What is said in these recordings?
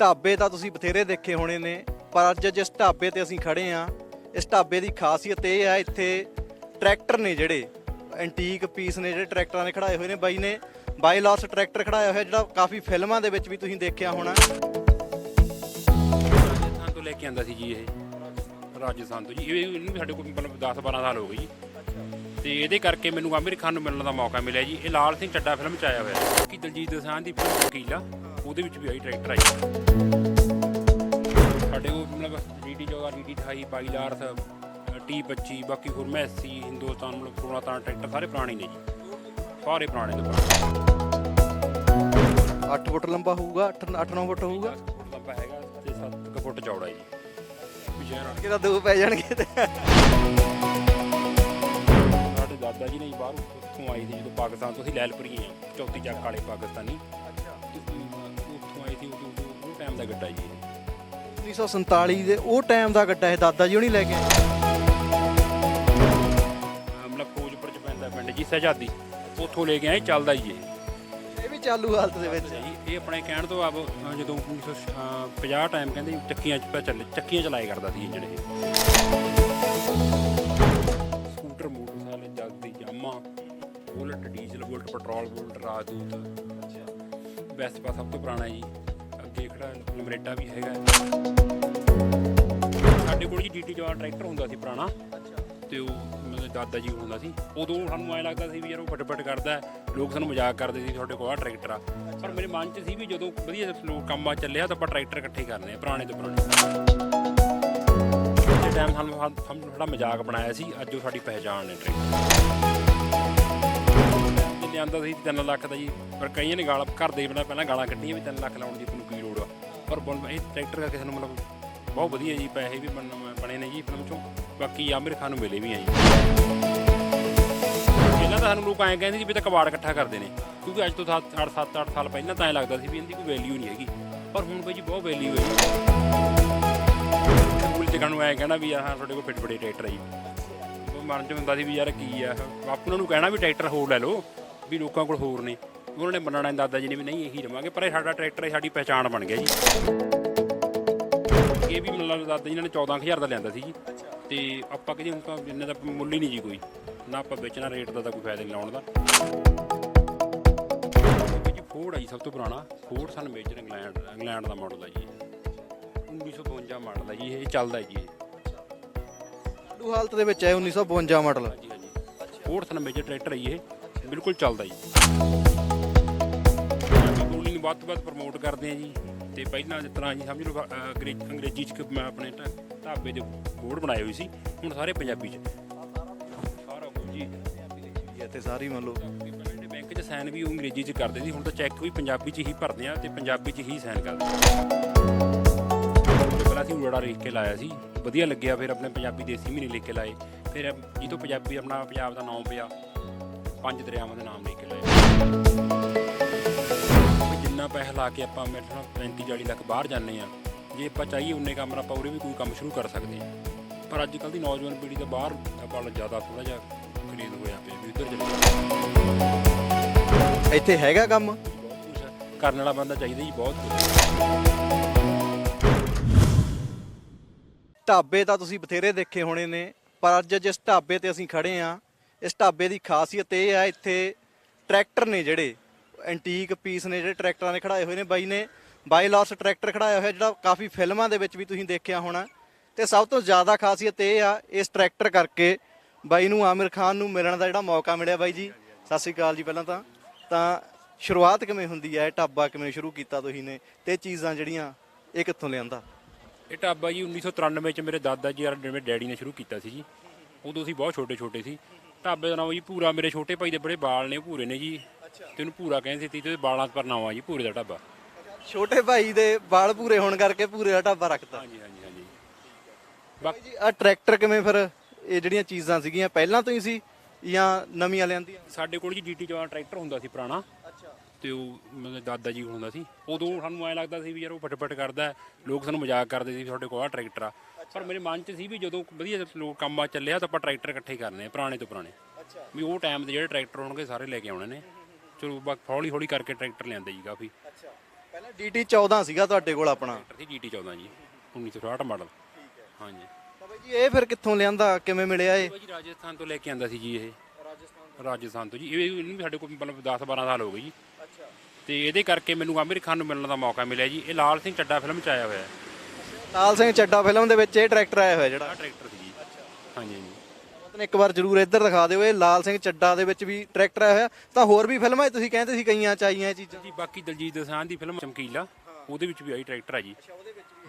ਢਾਬੇ ਤਾਂ ਤੁਸੀਂ ਬਥੇਰੇ ਦੇਖੇ ਹੋਣੇ ਨੇ, ਪਰ ਅੱਜ ਜਿਸ ਢਾਬੇ ਤੇ ਅਸੀਂ ਖੜੇ ਆ ਇਸ ਢਾਬੇ ਦੀ ਖਾਸੀਅਤ ਇਹ ਹੈ, ਇੱਥੇ ਟਰੈਕਟਰ ਨੇ ਜਿਹੜੇ ਐਂਟੀਕ ਪੀਸ ਨੇ ਜਿਹੜੇ ਟਰੈਕਟਰਾਂ ਦੇ ਖੜਾਏ ਹੋਏ ਨੇ ਬਾਈ ਨੇ ਬਾਈਲਾਸ ਟਰੈਕਟਰ ਖੜਾਇਆ ਹੋਇਆ ਜਿਹੜਾ ਕਾਫੀ ਫਿਲਮਾਂ ਦੇ ਵਿੱਚ ਵੀ ਤੁਸੀਂ ਦੇਖਿਆ ਹੋਣਾ। ਰਾਜਸਥਾਨ ਤੋਂ ਲੈ ਕੇ ਆਂਦਾ ਸੀ ਜੀ ਇਹ। ਰਾਜਸਥਾਨ ਤੋਂ ਜੀ, ਇਹ ਇਹਨੂੰ ਵੀ ਸਾਡੇ ਕੋਲ ਮਤਲਬ 10 12 ਸਾਲ ਹੋ ਗਏ ਜੀ। ਤੇ ਇਹਦੇ ਕਰਕੇ ਮੈਨੂੰ ਆਮਿਰ ਖਾਨ ਨੂੰ ਮਿਲਣ ਦਾ ਮੌਕਾ ਮਿਲਿਆ ਜੀ। ਇਹ ਲਾਲ ਸਿੰਘ ਚੱਡਾ ਫਿਲਮ ਚ ਆਇਆ ਹੋਇਆ। ਕਿ ਦਲਜੀਤ ਦੋਸਾਂਝ ਦੀ ਫਿਲਮ ਵਕੀਲ ਆ। ਉਹਦੇ ਵਿੱਚ ਵੀ ਆਈ ਟਰੈਕਟਰ ਆਈ। ਸਾਡੇ ਕੋਲ ਮਤਲਬ ਡੀਡੀ 14 ਡੀਡੀ 28 22 ਲਾਰਸ ਟੀ 25 ਬਾਕੀ ਹੋਰ ਮੈਸੀ ਹਿੰਦੁਸਤਾਨ ਮਤਲਬ 16 ਤਾਂ ਟਰੈਕਟਰ ਸਾਰੇ ਪੁਰਾਣੇ ਨੇ ਜੀ। ਸਾਰੇ ਪੁਰਾਣੇ ਪੁਰਾਣੇ। 8 ਫੁੱਟ ਲੰਬਾ ਹੋਊਗਾ 8 9 ਫੁੱਟ ਹੋਊਗਾ? 10 ਫੁੱਟ ਲੰਬਾ ਹੈਗਾ ਤੇ 7 ਫੁੱਟ ਚੌੜਾ ਜੀ। ਕਿਹਦਾ ਦੋ ਪੈ ਜਾਣਗੇ ਤੇ। ਸਾਡੇ ਦਾਦਾ ਜੀ ਨੇ ਬਾਹਰ ਉੱਥੋਂ ਆਏ ਸੀ ਜਦੋਂ ਪਾਕਿਸਤਾਨ ਤੋਂ ਅਸੀਂ ਲੈਲਪੁਰੀ ਆ ਚੌਥੀ ਚੱਕ ਵਾਲੇ ਪਾਕਿਸਤਾਨੀ। ਟਾਈਮ ਦਾ ਗੱਡਾ ਜੀ। ਇਹ। 1947 ਦੇ ਉਹ ਟਾਈਮ ਦਾ ਗੱਡਾ ਇਹ ਦਾਦਾ ਜੀ ਹੁਣੀ ਲੈ ਕੇ ਆਏ। ਫੌਜਪੁਰ ਚ ਪੈਂਦਾ ਪਿੰਡ ਜੀ ਸਹਜਾਦੀ। ਉੱਥੋਂ ਲੈ ਕੇ ਆਏ ਚੱਲਦਾ ਜੀ ਇਹ। ਇਹ ਵੀ ਚਾਲੂ ਹਾਲਤ ਦੇ ਵਿੱਚ। ਜੀ। ਇਹ ਆਪਣੇ ਕਹਿਣ ਤੋਂ ਆਪ ਅਹ ਜਦੋਂ 1950 ਟਾਈਮ ਕਹਿੰਦੇ ਚੱਕੀਆਂ ਚ ਪਾ ਚੱਲੇ ਚੱਕੀਆਂ ਚਲਾਏ ਕਰਦਾ ਸੀ ਇਹ ਸਕੂਟਰ ਮੋਟਰਸਾਈਕਲ ਜਗਦੀ ਜਾਮਾ Bullet diesel Bullet petrol Bullet Rajdoot. Vespa ਸਭ ਤੋਂ ਪੁਰਾਣਾ ਜੀ। ਖੜਾ ਨਮਰੇਟਾ ਵੀ ਹੈਗਾ। ਸਾਡੇ ਕੋਲ ਜੀ ਡੀਟੀ ਜਵਾਨ ਟਰੈਕਟਰ ਹੁੰਦਾ ਸੀ ਪੁਰਾਣਾ। ਤੇ ਉਹ ਮਤਲਬ ਦਾਦਾ ਜੀ ਹੁੰਦਾ ਸੀ। ਉਦੋਂ ਸਾਨੂੰ ਐਂ ਲੱਗਦਾ ਸੀ ਵੀ ਯਾਰ ਉਹ ਫਟਫਟ ਕਰਦਾ। ਲੋਕ ਸਾਨੂੰ ਮਜ਼ਾਕ ਕਰਦੇ ਸੀ ਤੁਹਾਡੇ ਕੋਲ ਆ ਟਰੈਕਟਰ ਆ। ਪਰ ਮੇਰੇ ਮਨ 'ਚ ਸੀ ਵੀ ਜਦੋਂ ਵਧੀਆ ਲੋਕ ਕੰਮਾਂ ਚੱਲਿਆ ਤਾਂ ਆਪਾਂ ਟਰੈਕਟਰ ਇਕੱਠੇ ਕਰਨੇ ਆ ਪੁਰਾਣੇ ਤੋਂ ਪੁਰਾਣੇ। ਜੇ ਟਾਈਮ ਸਾਨੂੰ ਸਾਨੂੰ ਥੋੜਾ ਮਜ਼ਾਕ ਬਣਾਇਆ ਸੀ ਅੱਜ ਉਹ ਸਾਡੀ ਪਹਿਚਾਣ ਨੇ ਟਰੈਕਟਰ। ਲਿਆਂਦਾ ਸੀ 3 ਲੱਖ ਦਾ ਜੀ ਪਰ ਕਈਆਂ ਨੇ ਗਾਲ ਘਰ ਦੇ ਬਣਾ ਪਹਿਲਾਂ ਗਾਲਾਂ ਕੱਢੀਆਂ ਵੀ 3 ਲੱਖ ਲਾਉਣ ਦੀ ਪਰ ਬਣ- ਇਹ ਟਰੈਕਟਰ ਕਰਕੇ ਸਾਨੂੰ ਮਤਲਬ ਬਹੁਤ ਵਧੀਆ ਜੀ ਪੈਸੇ ਵੀ ਬਣ- ਬਣੇ ਨੇ ਜੀ ਫਿਲਮ ਚੋਂ। ਬਾਕੀ ਆਮਿਰ ਖਾਨ ਨੂੰ ਮਿਲੇ ਵੀ ਆ ਜੀ। ਪਹਿਲਾਂ ਤਾਂ ਸਾਨੂੰ ਲੋਕ ਐਂ ਕਹਿੰਦੇ ਸੀ ਵੀ ਇਹ ਤਾਂ ਕਬਾੜ ਇਕੱਠਾ ਕਰਦੇ ਨੇ। ਕਿਉਂਕਿ ਅੱਜ ਤੋਂ 7 8 7 8 ਸਾਲ ਪਹਿਲਾਂ ਤਾਂ ਐਂ ਲੱਗਦਾ ਸੀ ਵੀ ਇਹਦੀ ਕੋਈ ਵੈਲਿਊ ਨਹੀਂ ਹੈਗੀ। ਪਰ ਹੁਣ ਬਈ ਜੀ ਬਹੁਤ ਵੈਲਿਊ ਹੈ ਜੀ। ਸਕੂਲ ਚ ਨੂੰ ਐਂ ਕਹਿਣਾ ਵੀ ਆਹ ਤੁਹਾਡੇ ਕੋਲ ਫਿੱਟ ਬੜੇ ਟਰੈਕਟਰ ਆ ਜੀ। ਉਹ ਮਨ ਚ ਹੁੰਦਾ ਸੀ ਵੀ ਯਾਰ ਕੀ ਆ। ਇਹ। ਉਹਨਾਂ ਨੂੰ ਕਹਿਣਾ ਵੀ ਟਰੈਕਟਰ ਹੋਰ ਲੈ ਲਓ, ਵੀ ਲੋਕਾਂ ਕੋਲ ਹੋਰ ਨੇ। ਉਹਨਾਂ ਨੇ ਮੰਨਣਾ ਨੀ ਦਾਦਾ ਜੀ ਨੇ ਵੀ ਨਹੀਂ ਇਹੀ ਲਵਾਂਗੇ ਪਰ ਇਹ ਸਾਡਾ ਟਰੈਕਟਰ ਹੈ ਸਾਡੀ ਪਹਿਚਾਣ ਬਣ ਗਿਆ ਜੀ। ਇਹ ਵੀ ਮਤਲਬ ਦਾਦਾ ਜੀ ਨੇ 14000 ਦਾ ਲਿਆਂਦਾ ਸੀ ਜੀ। ਤੇ ਆਪਾਂ ਕਹਿੰਦੇ ਹੁਣ ਤਾਂ ਇੰਨੇ ਦਾ ਮੁੱਲ ਹੀ ਨਹੀਂ ਜੀ ਕੋਈ। ਨਾ ਆਪਾਂ ਵੇਚਣਾ ਰੇਟ ਦਾ ਤਾਂ ਕੋਈ ਫਾਇਦਾ ਨਹੀਂ ਲਾਉਣ ਦਾ। ਇਹ ਜੀ ਫੋਰਡ ਆ ਜੀ ਸਭ ਤੋਂ ਪੁਰਾਣਾ। Fordson Major England England ਦਾ ਮਾਡਲ ਹੈ ਜੀ। 1952 ਮਾਡਲ ਹੈ ਜੀ ਇਹ ਚੱਲਦਾ ਹੈ ਜੀ ਇਹ। ਚਾਲੂ ਹਾਲਤ ਦੇ ਵਿੱਚ ਹੈ 1952 ਮਾਡਲ ਹਾਂਜੀ ਹਾਂਜੀ। ਫੋਰਡ ਸਨ ਮੇਜਰ ਟਰੈਕਟਰ ਹੈ ਜੀ ਇਹ। ਬਿਲਕੁਲ ਚੱਲਦਾ ਜੀ। ਵੱਧ ਤੋਂ ਵੱਧ ਪ੍ਰਮੋਟ ਕਰਦੇ ਆ ਜੀ। ਤੇ ਪਹਿਲਾਂ ਜਿਸ ਤਰ੍ਹਾਂ ਜੀ ਸਮਝ ਲਓ ਅਹ, ਅੰਗਰੇਜ਼ ਅੰਗਰੇਜ਼ੀ ਚ ਕ- ਮੈਂ ਆਪਣੇ ਢਾ- ਢਾਬੇ ਦੇ ਬੋਰਡ ਬਣਾਏ ਹੋਏ ਸੀ। ਹੁਣ ਸਾਰੇ ਪੰਜਾਬੀ ਚ। ਸਾਰਾ ਕੁਝ ਜੀ। ਇਹ ਤੇ ਸਾਰੀ ਮੰਨ ਲਓ। ਪਹਿਲਾਂ ਬੈਂਕ 'ਚ ਸਾਈਨ ਵੀ ਉਹ ਅੰਗਰੇਜ਼ੀ 'ਚ ਕਰਦੇ ਸੀ ਹੁਣ ਤਾਂ ਚੈੱਕ ਵੀ ਪੰਜਾਬੀ 'ਚ ਹੀ ਭਰਦੇ ਆ ਤੇ ਪੰਜਾਬੀ 'ਚ ਹੀ ਸਾਈਨ ਕਰਦੇ ਆ। ਪਹਿਲਾਂ ਅਸੀਂ ਊੜਾ ਲਿਖ ਕੇ ਲਾਇਆ ਸੀ। ਵਧੀਆ ਲੱਗਿਆ ਫਿਰ ਆਪਣੇ ਪੰਜਾਬੀ ਦੇਸੀ ਮਹੀਨੇ ਲਿਖ ਕੇ ਲਾਏ। ਫਿਰ ਤੋਂ ਪੰਜਾਬੀ ਆਪਣਾ ਪੰਜਾਬ ਦਾ ਨਾਮ ਪਿਆ ਪੰਜ ਦਰਿਆਵਾਂ ਦੇ ਨਾਮ ਲਿਖ ਜਿੰਨਾ ਪੈਸਾ ਲਾ ਕੇ ਆਪਾਂ ਮੇਰੇ ਨਾਲ 35 40 ਲੱਖ ਬਾਹਰ ਜਾਂਦੇ ਆ ਜੇ ਆਪਾਂ ਚਾਹੀਏ ਉਨੇ ਕੰਮ ਨਾਲ ਆਪਾਂ ਉਰੇ ਵੀ ਕੋਈ ਕੰਮ ਸ਼ੁਰੂ ਕਰ ਸਕਦੇ ਆ ਪਰ ਅੱਜ ਕੱਲ ਦੀ ਨੌਜਵਾਨ ਪੀੜ੍ਹੀ ਦਾ ਬਾਹਰ ਆਪਾਂ ਜ਼ਿਆਦਾ ਥੋੜਾ ਜਿਹਾ ਖਰੀਦ ਹੋਇਆ ਪਿਆ ਵੀ ਉੱਧਰ ਚੱਲੇ ਇੱਥੇ ਹੈਗਾ ਕੰਮ? ਬਹੁਤ ਕੁਛ ਹੈ। ਕਰਨ ਵਾਲਾ ਬੰਦਾ ਚਾਹੀਦਾ ਜੀ ਬਹੁਤ ਢਾਬੇ ਤਾਂ ਤੁਸੀਂ ਬਥੇਰੇ ਦੇਖੇ ਹੋਣੇ ਨੇ ਪਰ ਅੱਜ ਜਿਸ ਢਾਬੇ ਤੇ ਅਸੀਂ ਖੜੇ ਆ ਇਸ ਢਾਬੇ ਦੀ ਖਾਸੀਅਤ ਇਹ ਹੈ ਇੱਥੇ ਟਰੈਕਟਰ ਨੇ ਜਿਹੜੇ ਐਂਟੀਕ ਪੀਸ ਨੇ ਜਿਹੜੇ ਟਰੈਕਟਰਾਂ ਦੇ ਖੜਾਏ ਹੋਏ ਨੇ ਬਾਈ ਨੇ। ਬਾਈਲਾਸ ਟਰੈਕਟਰ ਖੜਾਇਆ ਹੋਇਆ ਜਿਹੜਾ ਕਾਫੀ ਫਿਲਮਾਂ ਦੇ ਵਿੱਚ ਵੀ ਤੁਸੀਂ ਦੇਖਿਆ ਹੋਣਾ। ਤੇ ਸਭ ਤੋਂ ਜ਼ਿਆਦਾ ਖਾਸੀਅਤ ਇਹ ਆ, ਇਸ ਟਰੈਕਟਰ ਕਰਕੇ ਬਾਈ ਨੂੰ ਆਮਿਰ ਖਾਨ ਨੂੰ ਮਿਲਣ ਦਾ ਜਿਹੜਾ ਮੌਕਾ ਮਿਲਿਆ ਬਾਈ ਜੀ। ਸਤਿ ਸ੍ਰੀ ਅਕਾਲ ਜੀ ਪਹਿਲਾਂ ਤਾਂ। ਤਾਂ ਸ਼ੁਰੂਆਤ ਕਿਵੇਂ ਹੁੰਦੀ ਹੈ, ਇਹ ਢਾਬਾ ਕਿਵੇਂ ਸ਼ੁਰੂ ਕੀਤਾ ਤੁਸੀਂ ਨੇ ਤੇ ਚੀਜ਼ਾਂ ਜਿਹੜੀਆਂ ਇਹ ਕਿੱਥੋਂ ਲਿਆਂਦਾ? ਇਹ ਢਾਬਾ ਜੀ 1993 ਚ ਮੇਰੇ ਦਾਦਾ ਜੀ ਔਰ ਮੇਰੇ ਡੈਡੀ ਨੇ ਸ਼ੁਰੂ ਕੀਤਾ ਸੀ ਜੀ। ਉਦੋਂ ਅਸੀਂ ਬਹੁਤ ਛੋਟੇ ਛੋਟੇ ਸੀ। ਢਾਬੇ ਦਾ ਨਾਮ ਜੀ ਪੂਰਾ ਮੇਰੇ ਛੋਟੇ ਭਾਈ ਦੇ ਬੜੇ ਬਾਲ ਨੇ ਭੂਰੇ ਨੇ ਜੀ। ਤੇ ਉਹਨੂੰ ਭੂਰਾ ਕਹਿੰਦੇ ਸੀ ਤੇ ਬਾਲਾਂ ਪਰ ਨਾਮ ਆ ਜੀ ਭੂਰੇ ਦਾ ਢਾਬਾ। ਛੋਟੇ ਭਾਈ ਦੇ ਵਾਲ ਪੂਰੇ ਹੋਣ ਕਰਕੇ ਪੂਰੇ ਦਾ ਢਾਬਾ ਰੱਖਤਾ। ਹਾਂਜੀ ਹਾਂਜੀ ਹਾਂਜੀ। ਬਾਈ ਜੀ ਆ ਟਰੈਕਟਰ ਕਿਵੇਂ ਫਿਰ ਇਹ ਜਿਹੜੀਆਂ ਚੀਜ਼ਾਂ ਸੀਗੀਆਂ ਪਹਿਲਾਂ ਤੋਂ ਹੀ ਸੀ ਜਾਂ ਨਵੀਆਂ ਲਿਆਂਦੀਆਂ ਸਾਡੇ ਕੋਲ ਜੀ ਡੀਟੀ ਜਵਾਨ ਟਰੈਕਟਰ ਹੁੰਦਾ ਸੀ ਪੁਰਾਣਾ। ਅੱਛਾ। ਤੇ ਉਹ ਮਤਲਬ ਦਾਦਾ ਜੀ ਹੁੰਦਾ ਸੀ। ਉਦੋਂ ਸਾਨੂੰ ਐਂ ਲੱਗਦਾ ਸੀ ਵੀ ਯਾਰ ਉਹ ਫਟਫਟ ਕਰਦਾ ਹੈ। ਲੋਕ ਸਾਨੂੰ ਮਜ਼ਾਕ ਕਰਦੇ ਸੀ ਵੀ ਤੁਹਾਡੇ ਕੋਲ ਆ ਟਰੈਕਟਰ ਆ। ਪਰ ਮੇਰੇ ਮਨ 'ਚ ਸੀ ਵੀ ਜਦੋਂ ਵਧੀਆ ਲੋਕ ਕੰਮਾਂ ਚੱਲਿਆ ਤਾਂ ਆਪਾਂ ਟਰੈਕਟਰ ਇਕੱਠੇ ਕਰਨੇ ਆ ਪੁਰਾਣੇ ਤੋਂ ਪੁਰਾਣੇ। ਅੱਛਾ। ਵੀ ਉਹ ਟਾਈਮ ਦੇ ਜਿਹੜੇ ਟਰੈਕਟਰ ਹੋਣਗੇ ਸਾਰੇ ਲੈ ਕੇ ਆਉਣੇ ਨੇ। ਚਲੋ ਬਸ ਹੌਲੀ ਹੌਲੀ ਕਰਕੇ ਟਰੈਕਟਰ ਲਿਆਂਦੇ ਜੀ ਕਾਫੀ। ਅੱਛਾ। ਪਹਿਲਾਂ DT 14 ਸੀਗਾ ਤੁਹਾਡੇ ਕੋਲ ਆਪਣਾ? ਟਰੈਕਟਰ ਸੀ GT 14 ਜੀ 1968 ਮਾਡਲ। ਹਾਂਜੀ। ਤਾਂ ਬਾਈ ਜੀ ਇਹ ਫਿਰ ਕਿੱਥੋਂ ਲਿਆਂਦਾ ਕਿਵੇਂ ਮਿਲਿਆ ਇਹ? ਇਹ ਜੀ ਰਾਜਸਥਾਨ ਤੋਂ ਲੈ ਕੇ ਆਂਦਾ ਸੀ ਜੀ ਇਹ। ਰਾਜਸਥਾਨ ਤੋਂ। ਜੀ ਇਹ ਇਹਨੂੰ ਵੀ ਸਾਡੇ ਕੋਲ ਮਤਲਬ 10 12 ਸਾਲ ਹੋ ਗਏ ਜੀ। ਅੱਛਾ। ਤੇ ਇਹਦੇ ਕਰਕੇ ਮੈਨੂੰ ਆਮਿਰ ਖਾਨ ਨੂੰ ਮਿਲਣ ਦਾ ਮੌਕਾ ਮਿਲਿਆ ਜੀ। ਇਹ ਲਾਲ ਸਿੰਘ ਚੱਡਾ ਫਿਲਮ ਚ ਆਇਆ ਹੋਇਆ। ਹੈ ਲਾਲ ਸਿੰਘ ਚੱਡਾ ਫਿਲਮ ਦੇ ਵਿੱਚ ਇਹ ਟਰੈਕਟਰ ਆਇਆ ਹੋਇਆ ਜਿਹੜਾ? ਆਹ ਟਰੈਕਟਰ ਸੀ ਜੀ। ਹਾਂਜੀ ਹਾਂਜੀ। ਮਤਲਬ ਇੱਕ ਵਾਰ ਜਰੂਰ ਇੱਧਰ ਦਿਖਾ ਦਿਓ ਇਹ ਲਾਲ ਸਿੰਘ ਚੱਡਾ ਦੇ ਵਿੱਚ ਵੀ ਟਰੈਕਟਰ ਆਇਆ ਹੋਇਆ। ਤਾਂ ਹੋਰ ਵੀ ਫਿਲਮਾਂ ਤੁਸੀਂ ਕਹਿੰਦੇ ਸੀ ਕਈਆਂ ਚ ਆਈਆਂ ਇਹ ਚੀਜ਼ਾਂ? ਜੀ ਬਾਕੀ ਦਲਜੀਤ ਦੋਸਾਂਝ ਦੀ ਫਿਲਮ ਚਮਕੀਲਾ ਉਹਦੇ ਵਿੱਚ ਵੀ ਆਈ ਟਰੈਕਟਰ ਆ ਜੀ।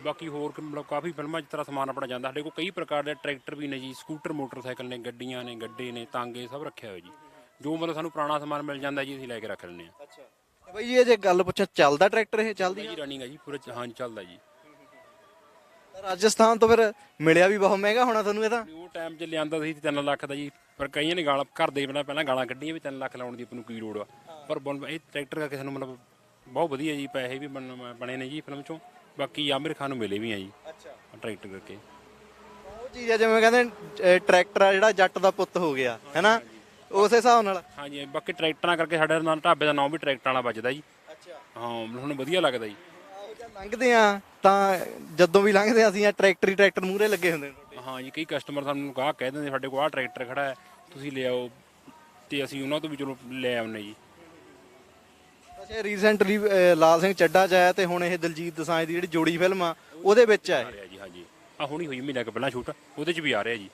ਬਾਕੀ ਹੋਰ ਮਤਲਬ ਕਾਫੀ ਫਿਲਮਾਂ 'ਚ ਤਰ੍ਹਾਂ ਸਮਾਨ ਆਪਣਾ ਜਾਂਦਾ ਸਾਡੇ ਕੋਲ ਕਈ ਪ੍ਰਕਾਰ ਦੇ ਟਰੈਕਟਰ ਵੀ ਨੇ ਜੀ ਸਕੂਟਰ ਮੋਟਰਸਾਈਕਲ ਨੇ ਗੱਡੀਆਂ ਨੇ ਗੱਡੇ ਨੇ ਤਾਂਗੇ ਸਭ ਰੱਖਿਆ ਹੋਇਆ ਜੀ। ਜੋ ਮਤਲਬ ਸਾਨੂੰ ਪੁਰਾਣਾ ਸਮਾਨ ਮਿਲ ਜਾਂਦਾ ਜੀ ਅਸੀਂ ਲੈ ਕੇ ਰੱਖ ਲੈਂਦੇ ਆ ਅੱਛਾ। ਬਾਈ ਜੀ ਇਹ ਜੇ ਗੱਲ ਪੁੱਛਾਂ ਚੱਲਦਾ ਟਰੈਕਟਰ ਇਹ ਚੱਲਦੀ ਜੀ ਰਨਿੰਗ ਆ ਜੀ ਪੂਰਾ ਹਾਂਜੀ ਚੱਲਦਾ ਜੀ। ਰਾਜਸਥਾਨ ਤੋਂ ਫਿਰ ਮਿਲਿਆ ਵੀ ਬਹੁਤ ਮਹਿੰਗਾ ਹੋਣਾ ਤੁਹਾਨੂੰ ਇਹ ਤਾਂ? ਉਹ ਟਾਈਮ 'ਚ ਲਿਆਂਦਾ ਸੀ 3 ਲੱਖ ਦਾ ਜੀ। ਪਰ ਕਈਆਂ ਨੇ ਗਾਲਾਂ ਘਰ ਦੇ ਪਹਿਲਾਂ ਪਹਿਲਾਂ ਗਾਲਾਂ ਕੱਢੀਆਂ ਵੀ 3 ਲੱਖ ਲਾਉਣ ਦੀ ਆਪਾਂ ਨੂੰ ਕੀ ਲੋੜ ਆ। ਪਰ ਬਣ- ਇਹ ਟਰੈਕਟਰ ਕਰਕੇ ਸਾਨੂੰ ਮਤਲਬ ਬਹੁਤ ਵਧੀਆ ਜੀ ਪੈਸੇ ਵੀ ਬਣ- ਬਣੇ ਨੇ ਜੀ ਫਿਲਮ 'ਚੋਂ। ਬਾਕੀ ਆਮਿਰ ਖਾਨ ਨੂੰ ਮਿਲੇ ਵੀ ਆ ਜੀ। ਅੱਛਾ। ਟਰੈਕਟਰ ਕਰਕੇ। ਉਹ ਚੀਜ਼ ਆ ਜਿਵੇਂ ਕਹਿੰਦੇ ਅਹ, ਟਰੈਕਟਰ ਆ ਜਿਹੜਾ ਜੱਟ ਦਾ ਪੁੱਤ ਹੋ ਗਿਆ ਹੈਨਾ? ਉਸੇ ਹਿਸਾਬ ਨਾਲ। ਹਾਂਜੀ ਬਾਕੀ ਟਰੈਕਟਰਾਂ ਕਰਕੇ ਸਾਡੇ ਨਾਲ ਢਾਬੇ ਦਾ ਨਾਮ ਵੀ ਟਰੈਕਟਰਾਂ ਵਾਲਾ ਵੱਜਦਾ ਜੀ। ਅੱਛਾ। ਹਾਂ ਹੁਣ ਵਧੀਆ ਲੱਗਦਾ ਜੀ। ਲੰਘਦੇ ਆ ਤਾਂ ਜਦੋਂ ਵੀ ਲੰਘਦੇ ਆ ਅਸੀਂ ਆ ਟਰੈਕਟਰ ਹੀ ਟਰੈਕਟਰ ਮੂਹਰੇ ਲੱਗੇ ਹੁੰਦੇ ਨੇ ਹਾਂ ਜੀ ਕਈ ਕਸਟਮਰ ਸਾਨੂੰ ਗਾਹ ਕਹਿ ਦਿੰਦੇ ਸਾਡੇ ਕੋਲ ਆਹ ਟਰੈਕਟਰ ਖੜਾ ਹੈ ਤੁਸੀਂ ਲੈ ਆਓ। ਤੇ ਅਸੀਂ ਉਹਨਾਂ ਤੋਂ ਵੀ ਚਲੋ ਲੈ ਆਉਂਦੇ ਜੀ। ਅੱਛਾ ਰੀਸੈਂਟਲੀ ਲਾਲ ਸਿੰਘ ਚੱਡਾ ਚ ਆਇਆ ਤੇ ਹੁਣ ਇਹ ਦਲਜੀਤ ਦੋਸਾਂਝ ਦੀ ਜਿਹੜੀ ਜੋੜੀ ਫਿਲਮ ਆ ਉਹਦੇ ਵਿੱਚ ਆ ਆ ਰਿਹਾ ਜੀ ਹਾਂਜੀ ਆ ਹੁਣੀ ਹੋਈ ਮਹੀਨਾ ਕੁ ਪਹਿਲਾਂ ਸ਼ੂਟ ਉਹਦੇ 'ਚ ਵੀ ਆ ਰਿਹਾ ਜੀ।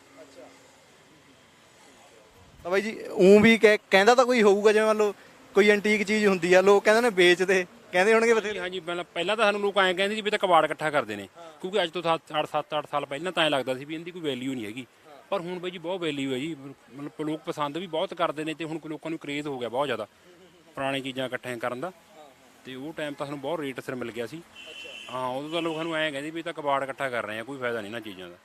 ਤਾਂ ਬਾਈ ਜੀ ਉਂ ਵੀ ਕਹਿ- ਕਹਿੰਦਾ ਤਾਂ ਕੋਈ ਹੋਊਗਾ ਜਿਵੇਂ ਮੰਨ ਲਓ ਕੋਈ ਐਂਟੀਕ ਚੀਜ਼ ਹੁੰਦੀ ਆ ਲੋਕ ਕਹਿੰਦੇ ਨੇ ਵੇਚਦੇ। ਕਹਿੰਦੇ ਹੋਣਗੇ ਬਥੇਰੇ। ਹਾਂਜੀ ਪਹਿਲਾਂ ਪਹਿਲਾਂ ਤਾਂ ਸਾਨੂੰ ਲੋਕ ਐਂ ਕਹਿੰਦੇ ਸੀ ਵੀ ਇਹ ਤਾਂ ਕਬਾੜ ਇਕੱਠਾ ਕਰਦੇ ਨੇ। ਕਿਉਂਕਿ ਅੱਜ ਤੋਂ 7 8 7 8 ਸਾਲ ਪਹਿਲਾਂ ਤਾਂ ਐਂ ਲੱਗਦਾ ਸੀ ਵੀ ਇਹਦੀ ਕੋਈ ਵੈਲਿਊ ਨਹੀਂ ਹੈਗੀ। ਪਰ ਹੁਣ ਬਾਈ ਜੀ ਬਹੁਤ ਵੈਲਿਊ ਹੈ ਜੀ। ਮਤਲਬ ਲੋਕ ਪਸੰਦ ਵੀ ਬਹੁਤ ਕਰਦੇ ਨੇ ਤੇ ਹੁਣ ਲੋਕਾਂ ਨੂੰ ਕਰੇਜ਼ ਹੋ ਗਿਆ ਬਹੁਤ ਜ਼ਿਆਦਾ। ਪੁਰਾਣੀ ਚੀਜ਼ਾਂ ਇਕੱਠੀਆਂ ਕਰਨ ਦਾ। ਤੇ ਉਹ ਟਾਈਮ ਤਾਂ ਸਾਨੂੰ ਬਹੁਤ ਰੇਟ ਸਿਰ ਮਿਲ ਗਿਆ ਸੀ। ਹਾਂ ਉਦੋਂ ਤਾਂ ਲੋਕਾਂ ਨੂੰ ਐਂ ਕਹਿੰਦੇ ਵੀ ਇਹ ਤਾਂ ਕਬਾੜ ਇਕੱਠਾ ਕਰ ਰਹੇ ਆ ਕੋਈ ਫਾਇਦਾ ਨਹੀਂ ਨਾ ਚੀਜ਼ਾਂ ਦਾ।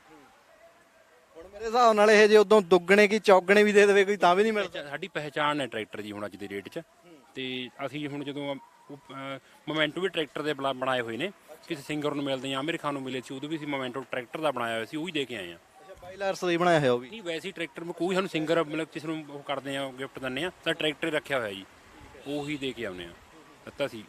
ਹੁਣ ਮੇਰੇ ਹਿਸਾਬ ਨਾਲ ਇਹ ਜੇ ਉਦੋਂ ਦੁੱਗਣੇ ਕੀ ਚੌਗਣੇ ਵੀ ਦੇ ਦੇਵੇ ਕੋਈ ਤਾਂ ਵੀ ਨਹੀਂ ਮਿਲਦਾ। ਸਾਡੀ ਪਹਿਚਾਣ ਹੈ ਟਰੈਕਟਰ ਦੀ ਹੁਣ ਅੱਜ ਦੀ ਡੇਟ 'ਚ। ਤੇ ਅਸੀਂ ਹੁਣ ਜਦੋਂ ਮੋਮੈਂਟੋ ਵੀ ਟਰੈਕਟਰ ਦੇ ਬਣਾ- ਬਣਾਏ ਹੋਏ ਨੇ। ਕਿਸੇ ਸਿੰਗਰ ਨੂੰ ਮਿਲਦੇ ਆ ਆਮਿਰ ਖਾਨ ਨੂੰ ਮਿਲੇ ਸੀ ਉਦੋਂ ਵੀ ਅਸੀਂ ਮੋਮੈਂਟੋ ਟਰੈਕਟਰ ਦਾ ਬਣਾਇਆ ਹੋਇਆ ਸੀ ਉਹ ਹੀ ਦੇ ਕੇ ਆਏ ਆ ਅੱਛਾ ਬਾਈਲਰਸ ਦਾ ਹੀ ਬਣਾਇਆ ਹੋਇਆ ਉਹ ਵੀ? ਨਹੀਂ ਵੈਸੇ ਹੀ ਟਰੈਕਟਰ ਨੂੰ ਕੋਈ ਸਾਨੂੰ ਸਿੰਗਰ ਮਤਲਬ ਕਿਸੇ ਨੂੰ ਉਹ ਕਰਦੇ ਆ ਗਿਫਟ ਦਿੰਦੇ ਆ ਤਾਂ ਟਰੈਕਟਰ ਰੱਖਿਆ ਹੋਇਆ ਜੀ। ਉਹੀ ਦੇ ਕੇ ਆਉਨੇ ਆ ਦਿੱਤਾ ਸੀ।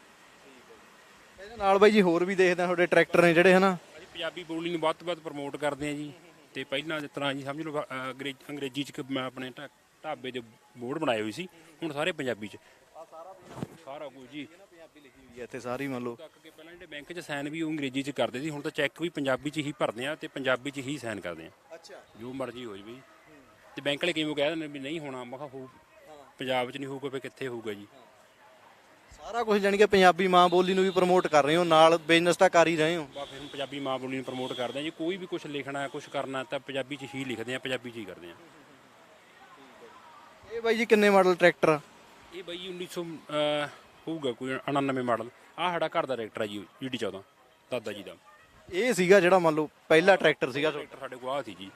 ਇਹਦੇ ਨਾਲ ਬਾਈ ਜੀ ਹੋਰ ਵੀ ਦੇਖਦੇ ਆ ਤੁਹਾਡੇ ਟਰੈਕਟਰ ਨੇ ਜਿਹੜੇ ਹਨਾ? ਅਸੀਂ ਪੰਜਾਬੀ ਬੋਲੀ ਨੂੰ ਵੱਧ ਤੋਂ ਵੱਧ ਪ੍ਰਮੋਟ ਕਰਦੇ ਆ ਜੀ। ਤੇ ਪਹਿਲਾਂ ਜਿਸ ਤਰ੍ਹਾਂ ਜੀ ਸਮਝ ਲਓ ਅ, ਅੰਗਰੇਜ਼- ਅੰਗਰੇਜ਼ੀ ਚ ਮੈਂ ਆਪਣੇ ਢਾ- ਢਾਬੇ ਦੇ ਬੋਰਡ ਬਣਾਏ ਹੋਏ ਸੀ। ਹੁਣ ਸਾਰੇ ਪੰਜਾਬੀ ਚ। ਸਾਰਾ ਕੁਝ ਜੀ। ਪੰਜਾਬੀ ਲਿਖੀ ਹੋਈ ਹੈ ਇੱਥੇ ਸਾਰੀ ਮੰਨ ਲਓ। ਤੱਕ ਕਿ ਪਹਿਲਾਂ ਜਿਹੜੇ ਬੈਂਕ 'ਚ ਸਾਈਨ ਵੀ ਉਹ ਅੰਗਰੇਜ਼ੀ 'ਚ ਕਰਦੇ ਸੀ ਹੁਣ ਤਾਂ ਚੈੱਕ ਵੀ ਪੰਜਾਬੀ 'ਚ ਹੀ ਭਰਦੇ ਆ ਤੇ ਪੰਜਾਬੀ 'ਚ ਹੀ ਸਾਈਨ ਕਰਦੇ ਆ। ਅੱਛਾ। ਜੋ ਮਰਜ਼ੀ ਹੋ ਜਵੇ। ਤੇ ਬੈਂਕ ਵਾਲੇ ਕਿਵੇਂ ਕਹਿ ਦਿੰਦੇ ਵੀ ਨਹੀਂ ਹੋਣਾ ਮੈਂ ਕਿਹਾ ਹੋ। ਪੰਜਾਬ 'ਚ ਨਹੀਂ ਹੋਊਗਾ ਫਿਰ ਕਿੱਥੇ ਹੋਊਗਾ ਜੀ? ਸਾਰਾ ਕੁਝ ਜਾਣੀ ਕਿ ਪੰਜਾਬੀ ਮਾਂ ਬੋਲੀ ਨੂੰ ਵੀ ਪ੍ਰਮੋਟ ਕਰ ਰਹੇ ਹੋ ਨਾਲ ਬਿਜ਼ਨਸ ਤਾਂ ਕਰ ਹੀ ਰਹੇ ਹੋ। ਬਾ ਫਿਰ ਪੰਜਾਬੀ ਮਾਂ ਬੋਲੀ ਨੂੰ ਪ੍ਰਮੋਟ ਕਰਦੇ ਆ ਜੀ ਕੋਈ ਵੀ ਕੁਝ ਲਿਖਣਾ ਹੈ ਕੁਝ ਕਰਨਾ ਤਾਂ ਪੰਜਾਬੀ 'ਚ ਹੀ ਲਿਖਦੇ ਆ ਪੰਜਾਬੀ 'ਚ ਹੀ ਕਰਦੇ ਆ। ਇਹ ਬਾਈ ਜੀ ਕਿੰਨੇ ਮਾਡਲ ਟਰੈਕਟਰ ਆ? ਇਹ ਬਾਈ 1900 ਅਹ, ਹੋਊਗਾ ਕੋਈ 99 ਮਾਡਲ। ਆਹ ਸਾਡਾ ਘਰ ਦਾ ਟਰੈਕਟਰ ਹੈ ਜੀ ਜੀਡੀ 14 ਦਾਦਾ ਜੀ ਦਾ। ਇਹ ਸੀਗਾ ਜਿਹੜਾ ਮੰਨ ਲਓ ਪਹਿਲਾ ਟਰੈਕਟਰ ਸੀਗਾ ਟਰੈਕਟਰ ਸਾਡੇ ਕੋਲ ਆ ਸੀ ਜੀ।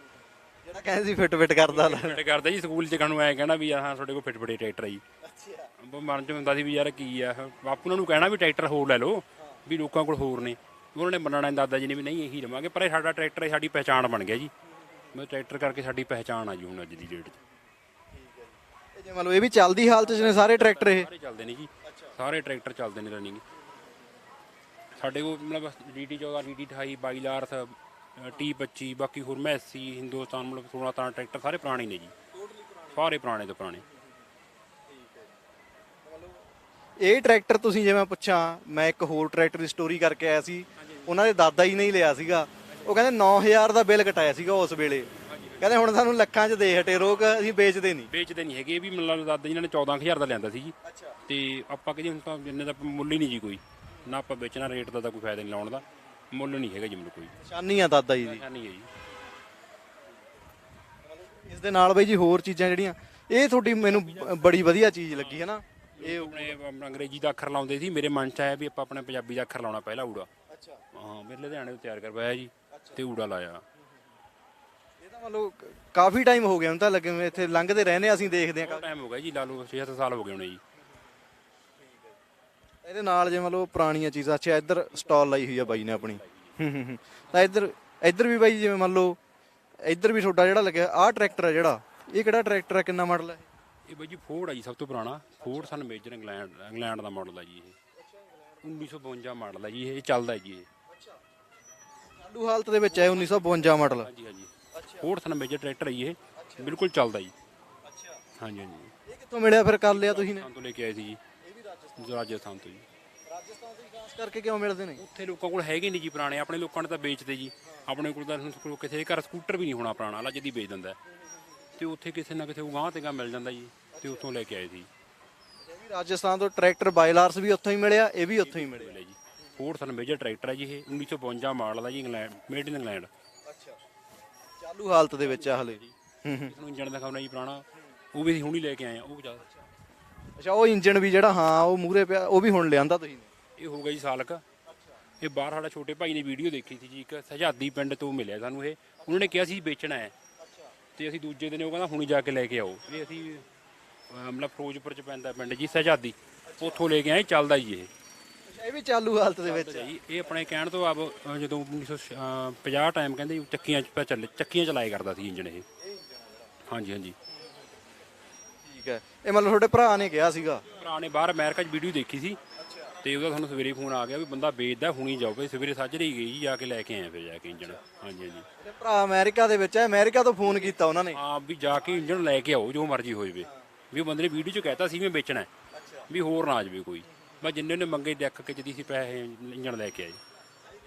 ਜਿਹੜਾ ਕਹਿੰਦੇ ਸੀ ਫਿੱਟ ਫਿੱਟ ਕਰਦਾ ਫਿੱਟ ਕਰਦਾ ਜੀ ਸਕੂਲ 'ਚ ਕਾਨੂੰ ਐ ਕਹਿਣਾ ਵੀ ਯਾਰ ਹਾਂ ਤੁਹਾਡੇ ਕੋਲ ਫਿੱਟ ਫਿੱਟੇ ਟਰੈਕਟਰ ਆ ਜੀ। ਅੱਛਾ। ਮਨ 'ਚ ਹੁੰਦਾ ਸੀ ਵੀ ਯਾਰ ਕੀ ਆ। ਬਾਪੂ ਉਹਨਾਂ ਨੂੰ ਕਹਿਣਾ ਵੀ ਟਰੈਕਟਰ ਹੋਰ ਲੈ ਲਓ ਵੀ ਲੋਕਾਂ ਕੋਲ ਹੋਰ ਨੇ। ਉਹਨਾਂ ਨੇ ਮੰਨਣਾ ਦਾਦਾ ਜੀ ਨੇ ਵੀ ਨਹੀਂ ਇਹੀ ਲਵਾਂਗੇ ਪਰ ਇਹ ਸਾਡਾ ਟਰੈਕਟਰ ਸਾਡੀ ਪਹਿਚਾਣ ਬਣ ਗਿਆ ਜੀ। ਮੈਂ ਟਰੈਕਟਰ ਕਰਕੇ ਸਾਡੀ ਪਹਿਚਾਣ ਆ ਜੀ ਹੁਣ ਅੱਜ ਦੀ ਡੇਟ 'ਚ। ਇਹ ਜੇ। ਮੰਨ ਲਓ ਇਹ ਵੀ ਚੱਲਦੀ ਹਾਲਤ 'ਚ ਨੇ ਸਾਰੇ ਟਰੈਕਟਰ ਇਹ। ਸਾਰੇ ਚੱਲਦੇ ਨੇ ਜੀ। ਸਾਰੇ ਟਰੈਕਟਰ ਚੱਲਦੇ ਨੇ ਰਨਿੰਗ ਸਾਡੇ ਕੋਲ ਮਤਲਬ ਡੀਟੀ 14 ਡੀਟੀ 28 ਬਾਈਲਾਰਸ ਟੀ 25 ਬਾਕੀ ਹੋਰ ਮੈਸੀ ਹਿੰਦੁਸਤਾਨ ਮਤਲਬ 16 ਤਾਂ ਟਰੈਕਟਰ ਸਾਰੇ ਪੁਰਾਣੇ ਨੇ ਜੀ। ਸਾਰੇ ਪੁਰਾਣੇ ਤੋਂ ਪੁਰਾਣੇ। ਇਹ ਟਰੈਕਟਰ ਤੁਸੀਂ ਜਿਵੇਂ ਪੁੱਛਾਂ ਮੈਂ ਇੱਕ ਹੋਰ ਟਰੈਕਟਰ ਦੀ ਸਟੋਰੀ ਕਰਕੇ ਆਇਆ ਸੀ। ਉਹਨਾਂ ਦੇ ਦਾਦਾ ਜੀ ਨੇ ਹੀ ਲਿਆ ਸੀਗਾ। ਉਹ ਕਹਿੰਦੇ 9000 ਦਾ ਬਿੱਲ ਕਟਾਇਆ ਸੀਗਾ ਉਸ ਵੇਲੇ। ਕਹਿੰਦੇ ਹੁਣ ਸਾਨੂੰ ਲੱਖਾਂ 'ਚ ਦੇ ਹਟੇ ਰੋਕ ਅਸੀਂ ਵੇਚਦੇ ਨਹੀਂ। ਵੇਚਦੇ ਨਹੀਂ ਹੈਗੇ ਇਹ ਵੀ ਮਤਲਬ ਦਾਦਾ ਜੀ ਨੇ 14000 ਦਾ ਲਿਆਂਦਾ ਸੀ ਜੀ। ਅੱਛਾ। ਤੇ ਆਪਾਂ ਕਹਿੰਦੇ ਹੁਣ ਤਾਂ ਜਿੰਨੇ ਦਾ ਮੁੱਲ ਹੀ ਨਹੀਂ ਜੀ ਕੋਈ। ਨਾ ਆਪਾਂ ਵੇਚਣਾ ਰੇਟ ਦਾ ਤਾਂ ਕੋਈ ਫਾਇਦਾ ਨਹੀਂ ਲਾਉਣ ਦਾ। ਮੁੱਲ ਨਹੀਂ ਹੈਗਾ ਜੀ ਮੈਨੂੰ ਕੋਈ। ਨਿਸ਼ਾਨੀ ਆ ਦਾਦਾ ਜੀ ਦੀ। ਐਸਾ ਨਹੀਂ ਹੈ ਜੀ। ਇਸ ਦੇ ਨਾਲ ਬਈ ਜੀ ਹੋਰ ਚੀਜ਼ਾਂ ਜਿਹੜੀਆਂ ਇਹ ਤੁਹਾਡੀ ਮੈਨੂੰ ਬ- ਬੜੀ ਵਧੀਆ ਚੀਜ਼ ਲੱਗੀ ਹੈ ਨਾ। ਇਹ ਆਪਣੇ ਅੰਗਰੇਜ਼ੀ ਦਾ ਅੱਖਰ ਲਾਉਂਦੇ ਸੀ ਮੇਰੇ ਮਨ ਚ ਆਇਆ ਵੀ ਆਪਾਂ ਆਪਣੇ ਪੰਜਾਬੀ ਦਾ ਅੱਖਰ ਲਾਉਣਾ ਪਹਿਲਾ ਊੜਾ। ਅੱਛਾ। ਹਾਂ ਮੇਰੇ ਲੁਧਿਆਣੇ ਤੋਂ ਤਿਆਰ ਕਰਵਾਇਆ ਜੀ ਤੇ ਊੜਾ ਲਾਇਆ। ਮਤਲਬ ਕਾਫੀ ਟਾਈਮ ਹੋ ਗਿਆ ਹੁਣ ਤਾਂ ਲੱਗੇ ਹੋਏ ਇੱਥੇ ਲੰਘਦੇ ਰਹਿੰਦੇ ਹਾਂ, ਅਸੀਂ ਦੇਖਦੇ ਹਾਂ ਬਹੁਤ ਟਾਈਮ ਹੋ ਗਿਆ ਜੀ ਲਾ ਲਓ 6-7 ਸਾਲ ਹੋ ਗਏ ਹੋਣੇ ਜੀ। ਇਹਦੇ ਨਾਲ ਜੇ ਮਤਲਬ ਪੁਰਾਣੀਆਂ ਚੀਜ਼ਾਂ ਅੱਛਾ ਇੱਧਰ ਸਟਾਲ ਲਾਈ ਹੋਈ ਆ ਬਾਈ ਨੇ ਆਪਣੀ। ਹੂੰ ਹੂੰ ਹੂੰ। ਤਾਂ ਇੱਧਰ ਇੱਧਰ ਵੀ ਬਾਈ ਜਿਵੇਂ ਮੰਨ ਲਓ ਇੱਧਰ ਵੀ ਤੁਹਾਡਾ ਜਿਹੜਾ ਲੱਗਿਆ ਆਹ ਟਰੈਕਟਰ ਆ ਜਿਹੜਾ। ਇਹ ਕਿਹੜਾ ਟਰੈਕਟਰ ਆ ਕਿੰਨਾ ਮਾਡਲ ਹੈ ਇਹ? ਬਾਈ ਜੀ ਫੋਰਡ ਆ ਜੀ ਸਭ ਤੋਂ ਪੁਰਾਣਾ। Fordson Major England England ਦਾ ਮਾਡਲ ਆ ਜੀ ਇਹ। 1952 ਮਾਡਲ ਹੈ ਜੀ ਇਹ ਚੱਲਦਾ ਜੀ ਇਹ। ਚਾਲੂ ਹਾਲਤ ਦੇ ਵਿੱਚ ਹੈ 1952 ਮਾਡਲ ਹਾਂਜੀ ਹਾਂਜੀ। ਹੋਰ ਥਨ ਮੇਜਰ ਟਰੈਕਟਰ ਹੈ ਇਹ। ਬਿਲਕੁਲ ਚੱਲਦਾ ਜੀ। ਅੱਛਾ ਹਾਂਜੀ ਹਾਂਜੀ। ਇਹ ਕਿੱਥੋਂ ਮਿਲਿਆ ਫਿਰ ਕਰ ਲਿਆ ਤੁਸੀਂ ਨੇ? ਤੋਂ ਲੈ ਕੇ ਆਏ ਸੀ ਜੀ। ਇਹ ਵੀ ਰਾਜਸਥਾਨ ਰਾਜਸਥਾਨ ਤੋਂ ਜੀ। ਰਾਜਸਥਾਨ ਤੋਂ ਹੀ ਖਾਸ ਕਰਕੇ ਕਿਉਂ ਮਿਲਦੇ ਨੇ? ਉੱਥੇ ਲੋਕਾਂ ਕੋਲ ਹੈਗੇ ਨਹੀਂ ਜੀ ਪੁਰਾਣੇ। ਆਪਣੇ ਲੋਕਾਂ ਨੇ ਤਾਂ ਵੇਚਦੇ ਜੀ। ਆਪਣੇ ਕੋਲ ਤਾਂ ਹੁਣ ਕੋਲ ਕਿਸੇ ਦੇ ਘਰ ਸਕੂਟਰ ਵੀ ਨਹੀਂ ਹੋਣਾ ਪੁਰਾਣਾ। ਜਦੀ ਵੇਚ ਦਿੰਦਾ। ਤੇ ਉੱਥੇ ਕਿਸੇ ਨਾ ਕਿਸੇ ਉਗਾਹ ਤੇ ਗਾ ਮਿਲ ਜਾਂਦਾ ਜੀ। ਤੇ ਉੱਥੋਂ ਲੈ ਕੇ ਆਏ ਸੀ। ਇਹ ਵੀ ਰਾਜਸਥਾਨ ਤੋਂ ਟਰੈਕਟਰ ਬਾਇਲਾਰਸ ਵੀ ਉੱਥੋਂ ਹੀ ਮਿਲਿਆ ਇਹ ਵੀ ਉੱਥੋਂ ਹੀ ਮਿਲਿਆ। ਜੀ। ਫੋਰ ਥਨ ਮੇਜਰ ਟਰੈਕਟਰ ਹੈ ਜੀ ਇਹ। 1952 ਮਾਡਲ ਹੈ ਜੀ ਇੰਗਲੈਂਡ ਮੇਡ ਇਨ ਇੰਗਲੈਂਡ ਚਾਲੂ ਹਾਲਤ ਦੇ ਵਿੱਚ ਆ ਹਲੇ ਹੂੰ ਹੂੰ ਇਸ ਨੂੰ ਇੰਜਣ ਦਿਖਾਉਣਾ ਜੀ ਪੁਰਾਣਾ। ਉਹ ਵੀ ਅਸੀਂ ਹੁਣੀ ਲੈ ਕੇ ਆਏ ਆ ਉਹ ਜ਼ਿਆਦਾ ਅੱਛਾ ਉਹ ਇੰਜਨ ਵੀ ਜਿਹੜਾ ਹਾਂ ਉਹ ਮੂਰੇ ਪਿਆ ਉਹ ਵੀ ਹੁਣ ਲਿਆਂਦਾ ਤੁਸੀਂ ਇਹ ਹੋਊਗਾ ਜੀ ਸਾਲਕ। ਇਹ ਬਾਹਰ ਸਾਡਾ ਛੋਟੇ ਭਾਈ ਨੇ ਵੀਡੀਓ ਦੇਖੀ ਸੀ ਜੀ ਇੱਕ ਸਹਜਾਦੀ ਪਿੰਡ ਤੋਂ ਮਿਲਿਆ ਸਾਨੂੰ ਇਹ। ਉਹਨਾਂ ਨੇ ਕਿਹਾ ਸੀ ਵੇਚਣਾ ਹੈ। ਤੇ ਅਸੀਂ ਦੂਜੇ ਦਿਨ ਉਹ ਕਹਿੰਦਾ ਹੁਣੀ ਜਾ ਕੇ ਲੈ ਕੇ ਆਓ। ਇਹ ਅਸੀਂ ਮਤਲਬ ਫਿਰੋਜ਼ਪੁਰ ਚ ਪੈਂਦਾ ਪਿੰਡ ਜੀ ਸਹਜਾਦੀ ਉੱਥੋਂ ਲੈ ਕੇ ਆਏ ਚੱਲਦਾ ਜੀ ਇਹ। ਇਹ ਵੀ ਚਾਲੂ ਹਾਲਤ ਦੇ ਵਿੱਚ ਜੀ ਇਹ ਆਪਣੇ ਕਹਿਣ ਤੋਂ ਆਪ ਅਹ, ਜਦੋਂ 1950 ਟਾਈਮ ਕਹਿੰਦੇ ਜੀ ਚੱਕੀਆਂ ਚ ਪਿਆ ਚੱਲੇ ਚੱਕੀਆਂ ਚਲਾਏ ਕਰਦਾ ਸੀ ਇੰਜਣ ਇਹ। ਹਾਂਜੀ ਹਾਂਜੀ। ਠੀਕ ਹੈ। ਇਹ ਮਤਲਬ ਤੁਹਾਡੇ ਭਰਾ ਨੇ ਕਿਹਾ ਸੀਗਾ? ਭਰਾ ਨੇ ਬਾਹਰ ਅਮਰੀਕਾ 'ਚ ਵੀਡੀਓ ਦੇਖੀ ਸੀ। ਤੇ ਉਹਦਾ ਤੁਹਾਨੂੰ ਸਵੇਰੇ ਫੋਨ ਆ ਗਿਆ ਵੀ ਬੰਦਾ ਵੇਚਦਾ ਹੁਣੀ ਜਾਓ ਬਈ ਸਵੇਰੇ ਸਾਜਰੇ ਹੀ ਗਈ ਜੀ, ਜਾ ਕੇ ਲੈ ਕੇ ਆਏ ਫਿਰ ਜਾ ਕੇ ਇੰਜਣ। ਹਾਂਜੀ ਹਾਂਜੀ। ਤੇ ਭਰਾ ਅਮਰੀਕਾ ਦੇ ਵਿੱਚ ਹੈ ਅਮਰੀਕਾ ਤੋਂ ਫੋਨ ਕੀਤਾ ਉਹਨਾਂ ਨੇ? ਹਾਂ ਵੀ ਜਾ ਕੇ ਇੰਜਣ ਲੈ ਕੇ ਆਓ ਜੋ ਮਰਜ਼ੀ ਹੋ ਜਾਵੇ ਵੀ ਉਹ ਬੰਦੇ ਨੇ ਵੀਡੀਓ 'ਚ ਕਹਿਤਾ ਸੀ ਮੈਂ ਵੇਚਣਾ ਹੈ। ਵੀ ਹੋਰ ਨਾ ਆ ਜਾਵੇ ਕੋਈ। ਬਸ ਜਿੰਨੇ ਨੇ ਮੰਗੇ ਦੇਖ ਕੇ ਜਦੀ ਸੀ ਪੈਸੇ ਇੰਜਣ ਲੈ ਕੇ ਆਏ।